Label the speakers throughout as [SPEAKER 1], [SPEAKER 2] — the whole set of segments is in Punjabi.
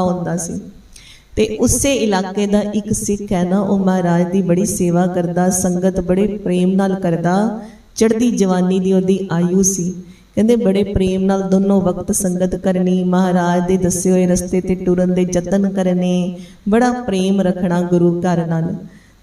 [SPEAKER 1] ਔਖਾ ਹੁੰਦਾ ਸੀ। ਤੇ ਉਸੇ ਇਲਾਕੇ ਦਾ ਇੱਕ ਸਿੱਖ ਹੈ ਨਾ ਉਹ ਮਹਾਰਾਜ ਦੀ ਬੜੀ ਸੇਵਾ ਕਰਦਾ ਸੰਗਤ ਬੜੇ ਪ੍ਰੇਮ ਨਾਲ ਕਰਦਾ। ਚੜ੍ਹਦੀ ਜਵਾਨੀ ਦੀ ਉਹਦੀ ਆਯੂ ਸੀ। ਕਹਿੰਦੇ ਬੜੇ ਪ੍ਰੇਮ ਨਾਲ ਦੋਨੋਂ ਵਕਤ ਸੰਗਤ ਕਰਨੀ ਮਹਾਰਾਜ ਦੇ ਦੱਸੇ ਹੋਏ ਰਸਤੇ ਤੇ ਟੁਰਨ ਦੇ ਯਤਨ ਕਰਨੇ ਬੜਾ ਪ੍ਰੇਮ ਰੱਖਣਾ ਗੁਰੂ ਘਰ ਨਾਲ।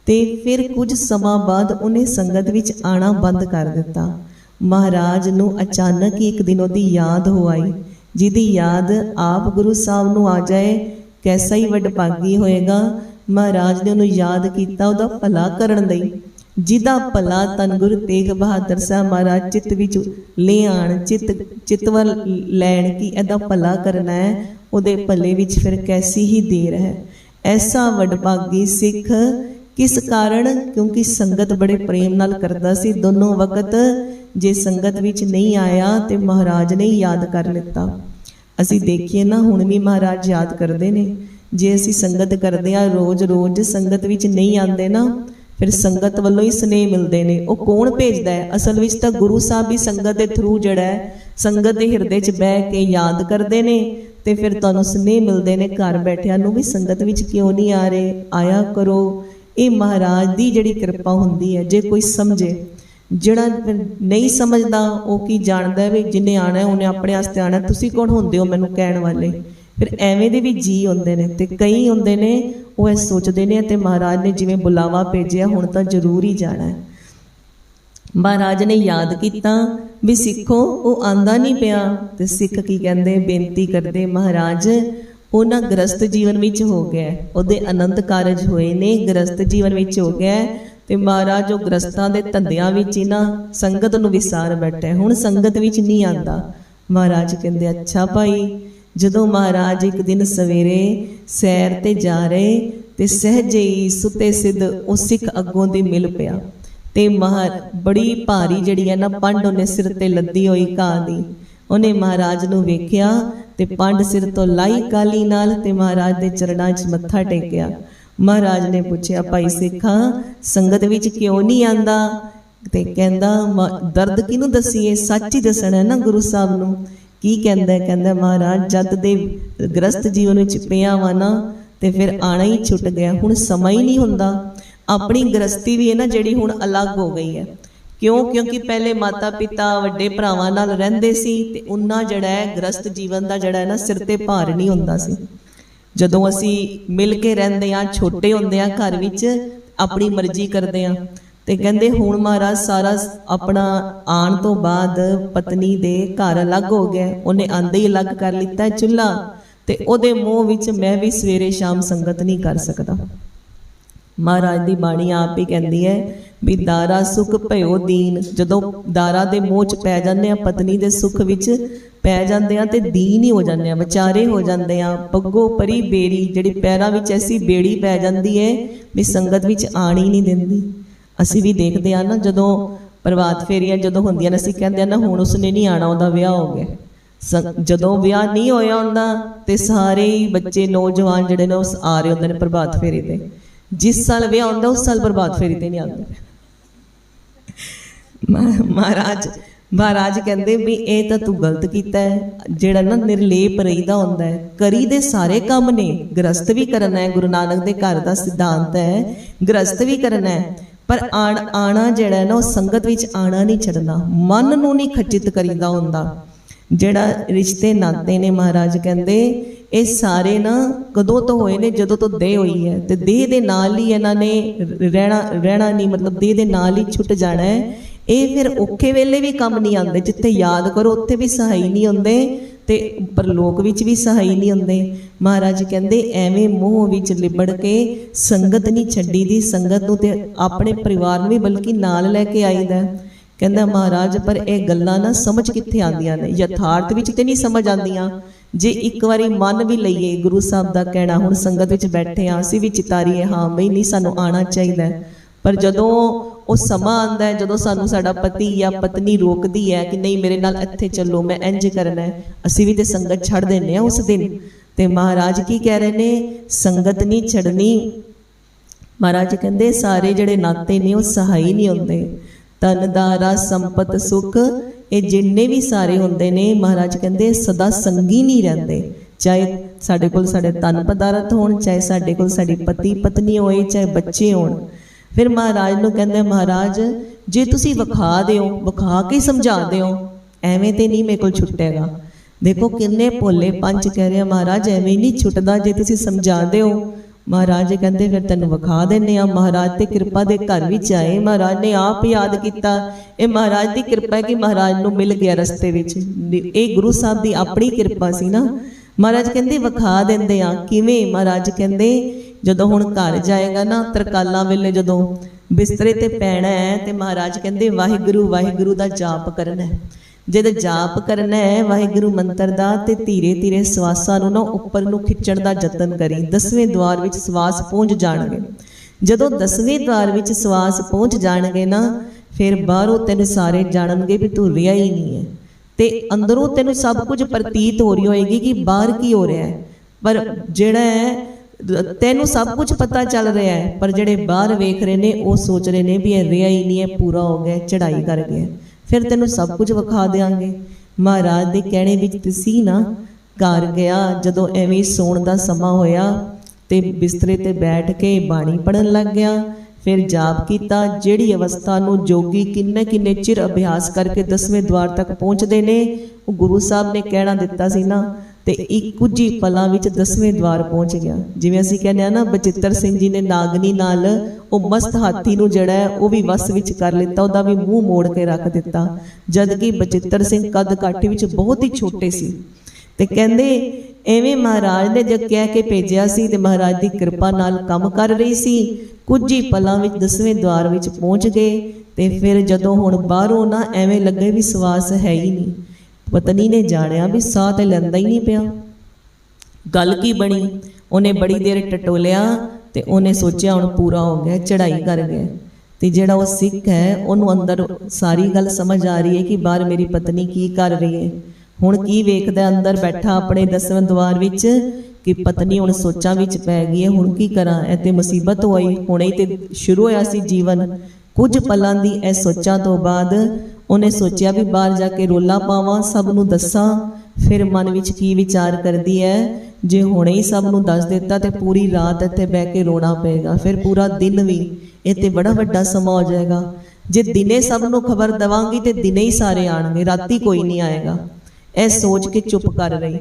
[SPEAKER 1] ਤੇ ਫਿਰ ਕੁਝ ਸਮਾਂ ਬਾਅਦ ਉਹਨੇ ਸੰਗਤ ਵਿੱਚ ਆਣਾ ਬੰਦ ਕਰ ਦਿੱਤਾ। ਮਹਾਰਾਜ ਨੂੰ ਅਚਾਨਕ ਹੀ ਇੱਕ ਦਿਨ ਉਹਦੀ ਯਾਦ ਹੋ ਆਈ। ਜਿਹਦੀ ਯਾਦ ਆਪ ਗੁਰੂ ਸਾਹਿਬ ਨੂੰ ਆ ਜਾਏ, ਕੈਸਾ ਹੀ ਵਡਭਾਗੀ ਹੋਏਗਾ। ਮਹਾਰਾਜ ਨੇ ਉਹਨੂੰ ਯਾਦ ਕੀਤਾ ਉਹਦਾ ਭਲਾ ਕਰਨ ਲਈ। ਜਿਹਦਾ ਭਲਾ ਤਨ ਗੁਰੂ ਤੇਗ ਬਹਾਦਰ ਸਾਹਿਬ ਮਹਾਰਾਜ ਚਿੱਤ ਵਿੱਚ ਲੈ ਆਣ ਚਿੱਤ ਚਿਤਵਲ ਲੈਣ ਕੀ ਇਹਦਾ ਭਲਾ ਕਰਨਾ ਹੈ, ਉਹਦੇ ਭਲੇ ਵਿੱਚ ਫਿਰ ਕੈਸੀ ਹੀ ਦੇਰ ਹੈ। ਐਸਾ ਵਡਭਾਗੀ ਸਿੱਖ ਕਿਸ ਕਾਰਨ? ਕਿਉਂਕਿ ਸੰਗਤ ਬੜੇ ਪ੍ਰੇਮ ਨਾਲ ਕਰਦਾ ਸੀ। ਦੋਨੋਂ ਵਕਤ ਜੇ ਸੰਗਤ ਵਿੱਚ ਨਹੀਂ ਆਇਆ ਤੇ ਮਹਾਰਾਜ ਨੇ ਯਾਦ ਕਰ ਲਿੱਤਾ। ਅਸੀਂ ਦੇਖੀਏ ਨਾ, ਹੁਣ ਵੀ ਮਹਾਰਾਜ ਯਾਦ ਕਰਦੇ ਨੇ। ਜੇ ਅਸੀਂ ਸੰਗਤ ਕਰਦੇ ਆ ਰੋਜ਼-ਰੋਜ਼ ਸੰਗਤ ਵਿੱਚ ਨਹੀਂ ਆਉਂਦੇ ਨਾ, ਫਿਰ ਸੰਗਤ ਵੱਲੋਂ ਹੀ ਸਨੇਹ ਮਿਲਦੇ ਨੇ। ਉਹ ਕੌਣ ਭੇਜਦਾ ਹੈ? ਅਸਲ ਵਿੱਚ ਤਾਂ ਗੁਰੂ ਸਾਹਿਬ ਵੀ ਸੰਗਤ ਦੇ ਥਰੂ ਜਿਹੜਾ ਹੈ, ਸੰਗਤ ਦੇ ਹਿਰਦੇ 'ਚ ਬਹਿ ਕੇ ਯਾਦ ਕਰਦੇ ਨੇ ਤੇ ਫਿਰ ਤੁਹਾਨੂੰ ਸਨੇਹ ਮਿਲਦੇ ਨੇ ਘਰ ਬੈਠਿਆਂ ਨੂੰ ਵੀ, ਸੰਗਤ ਵਿੱਚ ਕਿਉਂ ਨਹੀਂ ਆ ਰਹੇ? ਆਇਆ ਕਰੋ। ਇਹ ਮਹਾਰਾਜ ਦੀ ਜਿਹੜੀ ਕਿਰਪਾ ਹੁੰਦੀ ਹੈ, ਜੇ ਕੋਈ ਸਮਝੇ। ਜਿਹੜਾ ਨਹੀਂ ਸਮਝਦਾ, ਉਹ ਕੀ ਜਾਣਦਾ ਵੀ ਜਿੰਨੇ ਆਣਾ ਉਹਨੇ ਆਪਣੇ ਵਾਸਤੇ ਆਣਾ ਤੁਸੀਂ ਕੌਣ ਹੁੰਦੇ ਹੋ ਮੈਨੂੰ ਕਹਿਣ ਵਾਲੇ? ਫਿਰ ਐਵੇਂ ਦੇ ਵੀ ਜੀ ਹੁੰਦੇ ਨੇ ਤੇ ਕਈ ਹੁੰਦੇ ਨੇ, ਉਹ ਇਹ ਸੋਚਦੇ ਨੇ ਤੇ ਮਹਾਰਾਜ ਨੇ ਜਿਵੇਂ ਬੁਲਾਵਾ ਭੇਜਿਆ, ਹੁਣ ਤਾਂ ਜ਼ਰੂਰ ਹੀ ਜਾਣਾ ਹੈ। ਮਹਾਰਾਜ ਨੇ ਯਾਦ ਕੀਤਾ ਵੀ ਸਿੱਖੋ, ਉਹ ਆਂਦਾ ਨਹੀਂ ਪਿਆ। ਤੇ ਸਿੱਖ ਕੀ ਕਹਿੰਦੇ? ਬੇਨਤੀ ਕਰਦੇ, ਮਹਾਰਾਜ ਉਹਨਾਂ ਗ੍ਰਸਤ ਜੀਵਨ ਵਿੱਚ ਹੋ ਗਿਆ ਉਹਦੇ ਅਨੰਤ ਕਾਰਜ ਹੋਏ ਨੇ ਗ੍ਰਸਤ ਜੀਵਨ ਵਿੱਚ ਹੋ ਗਿਆ ਤੇ ਮਹਾਰਾਜ ਉਹ ਗ੍ਰਸਤਾਂ ਦੇ ਧੰਦਿਆਂ ਵਿੱਚ ਹੀ ਨਾ ਸੰਗਤ ਨੂੰ ਵਿਸਾਰ ਬੈਠਾ ਹੈ। ਹੁਣ ਸੰਗਤ ਵਿੱਚ ਨਹੀਂ ਆਂਦਾ। ਮਹਾਰਾਜ ਕਹਿੰਦੇ, ਅੱਛਾ ਭਾਈ, ਜਦੋਂ ਮਹਾਰਾਜ ਇੱਕ ਦਿਨ ਸਵੇਰੇ ਸੈਰ ਤੇ ਜਾ ਰਹੇ ਤੇ ਸਹਿਜੇ ਹੀ ਸੁਤੇ ਸਿੱਧ ਉਹ ਸਿੱਖ ਅੱਗੋਂ ਦੇ ਮਿਲ ਪਿਆ। ਤੇ ਮਹਾਰ ਬੜੀ ਭਾਰੀ ਜਿਹੜੀ ਹੈ ਨਾ ਪੰਡ ਉਹਨੇ ਸਿਰ ਤੇ ਲੱਦੀ ਹੋਈ ਘਾਹ ਦੀ। ਉਹਨੇ ਮਹਾਰਾਜ ਨੂੰ ਵੇਖਿਆ ਤੇ ਪੰਡ ਸਿਰ ਤੋਂ ਲਾਈ ਕਾਲੀ ਨਾਲ ਤੇ ਮਹਾਰਾਜ ਦੇ ਚਰਨਾਂ 'ਚ ਮੱਥਾ ਟੇਕਿਆ। ਮਹਾਰਾਜ ਨੇ ਪੁੱਛਿਆ, ਭਾਈ ਸਿੱਖਾ, ਸੰਗਤ ਵਿੱਚ ਕਿਉਂ ਨਹੀਂ ਆਂਦਾ? ਤੇ ਕਹਿੰਦਾ ਦਰਦ ਕਿਹਨੂੰ ਦਸੀਏ? ਸੱਚ ਹੀ ਦੱਸਣਾ ਹੈ ਨਾ ਗੁਰੂ ਸਾਹਿਬ ਨੂੰ। ਕੀ ਕਹਿੰਦਾ ਕਹਿੰਦਾ, ਮਹਾਰਾਜ, ਜਦ ਦੇ ਗ੍ਰਸਤ ਜੀਵਨ ਵਿੱਚ ਪਿਆ ਵਾ ਨਾ, ਤੇ ਫਿਰ ਆਣਾ ਹੀ ਛੁੱਟ ਗਿਆ। ਹੁਣ ਸਮਾਂ ਹੀ ਨਹੀਂ ਹੁੰਦਾ। ਆਪਣੀ ਗ੍ਰਸਤੀ ਵੀ ਹੈ ਨਾ ਜਿਹੜੀ ਹੁਣ ਅਲੱਗ ਹੋ ਗਈ ਹੈ। ਕਿਉਂ? ਕਿਉਂਕਿ ਪਹਿਲੇ ਮਾਤਾ ਪਿਤਾ ਵੱਡੇ ਭਰਾਵਾਂ ਨਾਲ ਰਹਿੰਦੇ ਸੀ ਤੇ ਉਹਨਾਂ ਜਿਹੜਾ ਹੈ ਗ੍ਰਸਤ ਜੀਵਨ ਦਾ ਜਿਹੜਾ ਹੈ ਨਾ ਸਿਰ ਤੇ ਭਾਰ ਨਹੀਂ ਹੁੰਦਾ ਸੀ। ਜਦੋਂ ਅਸੀਂ ਮਿਲ ਕੇ ਰਹਿੰਦੇ ਆ ਛੋਟੇ ਹੁੰਦੇ ਆ ਘਰ ਵਿੱਚ ਆਪਣੀ ਮਰਜ਼ੀ ਕਰਦੇ ਆ ਤੇ ਕਹਿੰਦੇ ਹੁਣ ਮਹਾਰਾਜ ਸਾਰਾ ਆਪਣਾ ਆਉਣ ਤੋਂ ਬਾਅਦ ਪਤਨੀ ਦੇ ਘਰ ਅਲੱਗ ਹੋ ਗਿਆ, ਉਹਨੇ ਆਂਦੇ ਹੀ ਅਲੱਗ ਕਰ ਲਿੱਤਾ ਚੁੱਲਾ ਤੇ ਉਹਦੇ ਮੂੰਹ ਵਿੱਚ ਮੈਂ ਵੀ ਸਵੇਰੇ ਸ਼ਾਮ ਸੰਗਤ ਨਹੀਂ ਕਰ ਸਕਦਾ। ਮਹਾਰਾਜ ਦੀ ਬਾਣੀ ਆਪ ਹੀ ਕਹਿੰਦੀ ਹੈ ਵੀ ਦਾਰਾ ਸੁਖ ਭਇਓ ਦੀਨ। ਜਦੋਂ ਦਾਰਾ ਦੇ ਮੋਹ ਚ ਪੈ ਜਾਂਦੇ ਆ, ਪਤਨੀ ਦੇ ਸੁਖ ਵਿੱਚ ਪੈ ਜਾਂਦੇ ਆ ਤੇ ਦੀਨ ਹੀ ਹੋ ਜਾਂਦੇ ਆ, ਵਿਚਾਰੇ ਹੋ ਜਾਂਦੇ ਆ। ਪੱਗੋ ਪਰੀ ਬੇੜੀ, ਜਿਹੜੀ ਪੈਰਾਂ ਵਿੱਚ ਐਸੀ ਬੇੜੀ ਪੈ ਜਾਂਦੀ ਹੈ ਵੀ ਸੰਗਤ ਵਿੱਚ ਆਣ ਨਹੀਂ ਦਿੰਦੀ। ਅਸੀਂ ਵੀ ਦੇਖਦੇ ਆ ਨਾ, ਜਦੋਂ ਪ੍ਰਭਾਤ ਫੇਰੀਆਂ ਜਦੋਂ ਹੁੰਦੀਆਂ ਨੇ, ਅਸੀਂ ਕਹਿੰਦੇ ਆ ਨਾ, ਹੁਣ ਉਸਨੇ ਨਹੀਂ ਆਣਾ ਉਹਦਾ ਵਿਆਹ ਹੋ ਗਿਆ। ਸ- ਜਦੋਂ ਵਿਆਹ ਨਹੀਂ ਹੋਇਆ ਹੁੰਦਾ, ਤੇ ਸਾਰੇ ਹੀ ਬੱਚੇ, ਨੌਜਵਾਨ ਜਿਹੜੇ ਨੇ ਉਸ ਆ ਰਹੇ ਹੁੰਦੇ ਨੇ ਪ੍ਰਭਾਤ ਫੇਰੀ ਤੇ। ਜਿਸ ਸਾਲ ਵਿਆਹ ਹੁੰਦਾ, ਉਸ ਸਾਲ ਪ੍ਰਭਾਤ ਫੇਰੀ ਤੇ ਨਹੀਂ ਆਉਂਦੇ। ਮਹਾਰਾਜ ਮਹਾਰਾਜ ਕਹਿੰਦੇ ਵੀ ਇਹ ਤਾਂ ਤੂੰ ਗਲਤ ਕੀਤਾ ਹੈ। ਜਿਹੜਾ ਨਾ ਨਿਰਲੇਪ ਰਹੀਦਾ ਹੁੰਦਾ ਹੈ, ਕਰੀ ਦੇ ਸਾਰੇ ਕੰਮ ਨੇ, ਗ੍ਰਸਤ ਵੀ ਕਰਨਾ ਹੈ, ਗੁਰੂ ਨਾਨਕ ਦੇ ਘਰ ਦਾ ਸਿਧਾਂਤ ਹੈ, ਗ੍ਰਸਤ ਵੀ ਕਰਨਾ ਹੈ। ਪਰ ਆਣ, ਆਣਾ ਜਿਹੜਾ ਹੈ ਨਾ, ਉਹ ਸੰਗਤ ਵਿੱਚ ਆਣਾ ਨਹੀਂ ਛੱਡਣਾ, ਮਨ ਨੂੰ ਨਹੀਂ ਖਚਿਤ ਕਰੀਦਾ ਹੁੰਦਾ। ਜਿਹੜਾ ਰਿਸ਼ਤੇ ਨਾਤੇ ਨੇ ਮਹਾਰਾਜ ਕਹਿੰਦੇ, ਇਹ ਸਾਰੇ ਨਾ ਕਦੋਂ ਤੋਂ ਹੋਏ ਨੇ, ਜਦੋਂ ਤੋਂ ਦੇਹ ਹੋਈ ਹੈ। ਤੇ ਦੇਹ ਦੇ ਨਾਲ ਹੀ ਇਹਨਾਂ ਨੇ ਰਹਿਣਾ ਰਹਿਣਾ ਨਹੀਂ, ਮਤਲਬ ਦੇਹ ਦੇ ਨਾਲ ਹੀ ਛੁੱਟ ਜਾਣਾ ਹੈ। ਇਹ ਫਿਰ ਔਖੇ ਵੇਲੇ ਵੀ ਕੰਮ ਨਹੀਂ ਆਉਂਦੇ, ਜਿੱਥੇ ਯਾਦ ਕਰੋ, ਉੱਥੇ ਵੀ ਸਹਾਈ ਨਹੀਂ ਹੁੰਦੇ ਤੇ ਪਰਲੋਕ ਵਿੱਚ ਵੀ ਸਹਾਈ ਨਹੀਂ ਹੁੰਦੇ। ਮਹਾਰਾਜ ਕਹਿੰਦੇ, ਐਵੇਂ ਮੋਹ ਵਿੱਚ ਲਿਬੜ ਕੇ ਸੰਗਤ ਨਹੀਂ ਛੱਡੀ ਦੀ ਸੰਗਤ ਨੂੰ ਤੇ ਆਪਣੇ ਪਰਿਵਾਰ ਨੂੰ ਵੀ ਬਲਕਿ ਨਾਲ ਲੈ ਕੇ ਆਈਦਾ। ਕਹਿੰਦਾ, ਮਹਾਰਾਜ, ਪਰ ਇਹ ਗੱਲਾਂ ਨਾ ਸਮਝ ਕਿੱਥੇ ਆਉਂਦੀਆਂ ਨੇ? ਯਥਾਰਥ ਵਿੱਚ ਤੇ ਨਹੀਂ ਸਮਝ ਆਉਂਦੀਆਂ। ਜੇ ਇੱਕ ਵਾਰੀ ਮਨ ਵੀ ਲਈਏ, ਗੁਰੂ ਸਾਹਿਬ ਦਾ ਕਹਿਣਾ, ਹੁਣ ਸੰਗਤ ਵਿੱਚ ਬੈਠੇ ਆ ਅਸੀਂ ਵੀ ਚਿਤਾਰੀਏ, ਹਾਂ, ਬਈ ਨਹੀਂ ਸਾਨੂੰ ਆਣਾ ਚਾਹੀਦਾ। ਪਰ ਜਦੋਂ ਉਹ ਸਮਾਂ ਆਂਦਾ ਹੈ ਜਦੋਂ ਸਾਨੂੰ ਸਾਡਾ ਪਤੀ ਜਾਂ ਪਤਨੀ ਰੋਕਦੀ ਹੈ ਕਿ ਨਹੀਂ ਮੇਰੇ ਨਾਲ ਇੱਥੇ ਚੱਲੋ, ਮੈਂ ਇੰਜ ਕਰਨਾ ਹੈ। ਅਸੀਂ ਵੀ ਤੇ ਸੰਗਤ ਛੱਡ ਦਿੰਨੇ ਆ ਉਸ ਦਿਨ। ਤੇ ਮਹਾਰਾਜ ਕੀ ਕਹਿ ਰਹੇ ਨੇ? ਸੰਗਤ ਨਹੀਂ ਛੱਡਣੀ। ਮਹਾਰਾਜ ਕਹਿੰਦੇ, ਸਾਰੇ ਜਿਹੜੇ ਨਾਤੇ ਨੇ, ਉਹ ਸਹਾਈ ਨਹੀਂ ਹੁੰਦੇ। ਤਨ ਦਾਰਾ ਸੰਪਤ, ਸੁਖ, ਇਹ ਜਿੰਨੇ ਵੀ ਸਾਰੇ ਹੁੰਦੇ ਨੇ, ਮਹਾਰਾਜ ਕਹਿੰਦੇ, ਸਦਾ ਸੰਗੀ ਨਹੀਂ ਰਹਿੰਦੇ। ਚਾਹੇ ਸਾਡੇ ਕੋਲ ਸਾਡੇ ਤਨ ਪਦਾਰਥ ਹੋਣ, ਚਾਹੇ ਸਾਡੇ ਕੋਲ ਸਾਡੀ ਪਤੀ ਪਤਨੀ ਹੋਏ, ਚਾਹੇ ਬੱਚੇ ਹੋਣ। ਫਿਰ ਮਹਾਰਾਜ ਨੂੰ ਕਹਿੰਦੇ, ਮਹਾਰਾਜ, ਜੇ ਤੁਸੀਂ ਵਿਖਾ ਦਿਓ, ਵਿਖਾ ਕੇ ਸਮਝਾ ਦਿਓ, ਐਵੇਂ ਤੇ ਨਹੀਂ ਮੇਰੇ ਕੋਲ ਛੁੱਟੇਗਾ। ਦੇਖੋ ਕਿੰਨੇ ਭੋਲੇ ਪੰਜ ਕਹਿ ਰਿਹਾ ਮਹਾਰਾਜ, ਐਵੇਂ ਨਹੀਂ ਛੁੱਟਦਾ ਜੇ ਤੁਸੀਂ ਸਮਝਾ ਦਿਓ। ਮਹਾਰਾਜ ਕਹਿੰਦੇ, ਫਿਰ ਤੈਨੂੰ ਵਿਖਾ ਦਿੰਨੇ ਆ ਮਹਾਰਾਜ ਤੇ ਕਿਰਪਾ ਦੇ ਘਰ ਵਿੱਚ ਆਏ। ਮਹਾਰਾਜ ਨੇ ਆਪ ਯਾਦ ਕੀਤਾ, ਇਹ ਮਹਾਰਾਜ ਦੀ ਕਿਰਪਾ ਹੈ ਕਿ ਮਹਾਰਾਜ ਨੂੰ ਮਿਲ ਗਿਆ ਰਸਤੇ ਵਿੱਚ। ਇਹ ਗੁਰੂ ਸਾਹਿਬ ਦੀ ਆਪਣੀ ਕਿਰਪਾ ਸੀ ਨਾ। ਮਹਾਰਾਜ ਕਹਿੰਦੇ, ਵਿਖਾ ਦਿੰਦੇ ਆ ਕਿਵੇਂ? ਮਹਾਰਾਜ ਕਹਿੰਦੇ ਜਦੋਂ ਹੁਣ ਘਰ ਜਾਏਗਾ ਨਾ, ਤਰਕਾਲਾਂ ਵੇਲੇ ਜਦੋਂ ਬਿਸਤਰੇ ਤੇ ਪੈਣਾ ਹੈ, ਤੇ ਮਹਾਰਾਜ ਕਹਿੰਦੇ, ਵਾਹਿਗੁਰੂ ਵਾਹਿਗੁਰੂ ਦਾ ਜਾਪ ਕਰਨਾ ਹੈ। ਜਦ ਜਾਪ ਕਰਨਾ ਹੈ, ਵਾਹਿਗੁਰੂ ਮੰਤਰ ਦਾ, ਤੇ ਧੀਰੇ ਧੀਰੇ ਸਵਾਸਾਂ ਨੂੰ ਨਾ ਉੱਪਰ ਨੂੰ ਖਿੱਚਣ ਦਾ ਯਤਨ ਕਰੀ। ਦਸਵੇਂ ਦਵਾਰ ਵਿੱਚ ਸਵਾਸ ਪਹੁੰਚ ਜਾਣਗੇ। ਜਦੋਂ ਦਸਵੇਂ ਦਵਾਰ ਵਿੱਚ ਸਵਾਸ ਪਹੁੰਚ ਜਾਣਗੇ ਨਾ, ਫਿਰ ਬਾਹਰੋਂ ਤੈਨੂੰ ਸਾਰੇ ਜਾਣਨਗੇ ਵੀ ਤੂੰ ਰਿਹਾ ਹੀ ਨਹੀਂ ਹੈ। ਤੇ ਅੰਦਰੋਂ ਤੈਨੂੰ ਸਭ ਕੁਝ ਪ੍ਰਤੀਤ ਹੋ ਰਹੀ ਹੋਏਗੀ ਕਿ ਬਾਹਰ ਕੀ ਹੋ ਰਿਹਾ ਹੈ। ਪਰ ਜਿਹੜਾ ਹੈ ਤੈਨੂੰ ਸਭ ਕੁਝ ਪਤਾ ਚੱਲ ਰਿਹਾ ਹੈ, ਪਰ ਜਿਹੜੇ ਬਾਹਰ ਵੇਖ ਰਹੇ ਨੇ, ਉਹ ਸੋਚ ਰਹੇ ਨੇ ਵੀ ਇਹ ਰਿਹਾ ਹੀ ਨਹੀਂ ਹੈ ਪੂਰਾ ਹੋ ਗਿਆ ਚੜ੍ਹਾਈ ਕਰ ਗਿਆ। ਫਿਰ ਤੈਨੂੰ ਸਭ ਕੁਝ ਵਿਖਾ ਦੇਾਂਗੇ ਮਹਾਰਾਜ ਦੇ ਕਹਿਣੇ ਵਿੱਚ ਤੁਸੀਂ ਨਾ, ਘਰ ਗਿਆ, ਜਦੋਂ ਐਵੇਂ ਸੌਣ ਦਾ ਸਮਾਂ ਹੋਇਆ ਤੇ ਬਿਸਤਰੇ ਤੇ ਬੈਠ ਕੇ ਬਾਣੀ ਪੜਨ ਲੱਗ ਗਿਆ। ਫਿਰ ਜਾਪ ਕੀਤਾ, ਜਿਹੜੀ ਅਵਸਥਾ ਨੂੰ ਜੋਗੀ ਕਿੰਨੇ ਕਿੰਨੇ ਚਿਰ ਅਭਿਆਸ ਕਰਕੇ ਦਸਵੇਂ ਦਵਾਰ ਤੱਕ ਪਹੁੰਚਦੇ ਨੇ, ਉਹ ਗੁਰੂ ਸਾਹਿਬ ਨੇ ਕਹਿਣਾ ਦਿੱਤਾ ਸੀ ਨਾ ਤੇ ਇੱਕ ਕੁਝ ਹੀ ਪਲਾਂ ਵਿੱਚ ਦਸਵੇਂ ਦਵਾਰ ਪਹੁੰਚ ਗਿਆ। ਜਿਵੇਂ ਅਸੀਂ ਕਹਿੰਦੇ ਆ ਨਾ, ਬਚਿੱਤਰ ਸਿੰਘ ਜੀ ਨੇ ਨਾਗਨੀ ਨਾਲ ਉਹ ਮਸਤ ਹਾਥੀ ਨੂੰ ਜਿਹੜਾ ਹੈ, ਉਹ ਵੀ ਵਸ ਵਿੱਚ ਕਰ ਲਿੱਤਾ, ਉਹਦਾ ਵੀ ਮੂੰਹ ਮੋੜ ਕੇ ਰੱਖ ਦਿੱਤਾ। ਜਦ ਕਿ ਬਚਿੱਤਰ ਸਿੰਘ ਕੱਦ ਕਾਠੀ ਵਿੱਚ ਬਹੁਤ ਹੀ ਛੋਟੇ ਸੀ। ਤੇ ਕਹਿੰਦੇ, ਐਵੇਂ ਮਹਾਰਾਜ ਨੇ ਜਦ ਕਹਿ ਕੇ ਭੇਜਿਆ ਸੀ ਤੇ ਮਹਾਰਾਜ ਦੀ ਕਿਰਪਾ ਨਾਲ ਕੰਮ ਕਰ ਰਹੀ ਸੀ ਕੁਝ ਹੀ ਪਲਾਂ ਵਿੱਚ ਦਸਵੇਂ ਦਵਾਰ ਵਿੱਚ ਪਹੁੰਚ ਗਏ ਤੇ ਫਿਰ ਜਦੋਂ ਹੁਣ ਬਾਹਰੋਂ ਨਾ ਐਵੇਂ ਲੱਗੇ ਵੀ ਸਵਾਸ ਹੈ ਹੀ ਨਹੀਂ। ਪਤਨੀ ਨੇ ਜਾਣਿਆ ਵੀ ਸਾਹ ਤੇ ਲੈਂਦਾ ਹੀ ਨਹੀਂ ਪਿਆ। ਗੱਲ ਕੀ ਬਣੀ? ਉਹਨੇ ਬੜੀ ਦੇਰ ਟਟੋਲਿਆ ਤੇ ਉਹਨੇ ਸੋਚਿਆ ਹੁਣ ਪੂਰਾ ਹੋ ਗਿਆ, ਚੜ੍ਹਾਈ ਕਰ ਗਿਆ। ਤੇ ਜਿਹੜਾ ਉਹ ਸਿੱਖ ਹੈ, ਉਹਨੂੰ ਅੰਦਰ ਸਾਰੀ ਗੱਲ ਸਮਝ ਆ ਰਹੀ ਹੈ ਕਿ ਬਾਹਰ ਮੇਰੀ ਪਤਨੀ ਕੀ ਕਰ ਰਹੀ ਹੈ। ਹੁਣ ਕੀ ਵੇਖਦਾ ਅੰਦਰ ਬੈਠਾ ਆਪਣੇ ਦਸਵੇਂ ਦਵਾਰ ਵਿੱਚ ਕਿ ਪਤਨੀ ਹੁਣ ਸੋਚਾਂ ਵਿੱਚ ਪੈ ਗਈ ਹੈ, ਹੁਣ ਕੀ ਕਰਾਂ? ਇਹ ਤੇ ਮੁਸੀਬਤ ਹੋਈ। ਹੁਣੇ ਤੇ ਸ਼ੁਰੂ ਹੋਇਆ ਸੀ ਜੀਵਨ। ਕੁਝ ਪਲਾਂ ਦੀ ਇਹ ਸੋਚਾਂ ਤੋਂ ਬਾਅਦ ਉਹਨੇ ਸੋਚਿਆ ਵੀ ਬਾਹਰ ਜਾ ਕੇ ਰੋਲਾ ਪਾਵਾਂ, ਸਭ ਨੂੰ ਦੱਸਾਂ। ਫਿਰ ਮਨ ਵਿੱਚ ਕੀ ਵਿਚਾਰ ਕਰਦੀ ਹੈ ਜੇ ਹੁਣੇ ਹੀ ਸਭ ਨੂੰ ਦੱਸ ਦਿੱਤਾ ਤੇ ਪੂਰੀ ਰਾਤ ਇੱਥੇ ਬਹਿ ਕੇ ਰੋਣਾ ਪਏਗਾ, ਫਿਰ ਪੂਰਾ ਦਿਨ ਵੀ। ਇਹ ਤੇ ਬੜਾ ਵੱਡਾ ਸਮਾਂ ਹੋ ਜਾਏਗਾ। ਜੇ ਦਿਨੇ ਸਭ ਨੂੰ ਖਬਰ ਦਵਾਂਗੀ ਤੇ ਦਿਨੇ ਹੀ ਸਾਰੇ ਆਣਗੇ, ਰਾਤੀ ਕੋਈ ਨਹੀਂ ਆਏਗਾ। ਇਹ ਸੋਚ ਕੇ ਚੁੱਪ ਕਰ ਰਹੀ।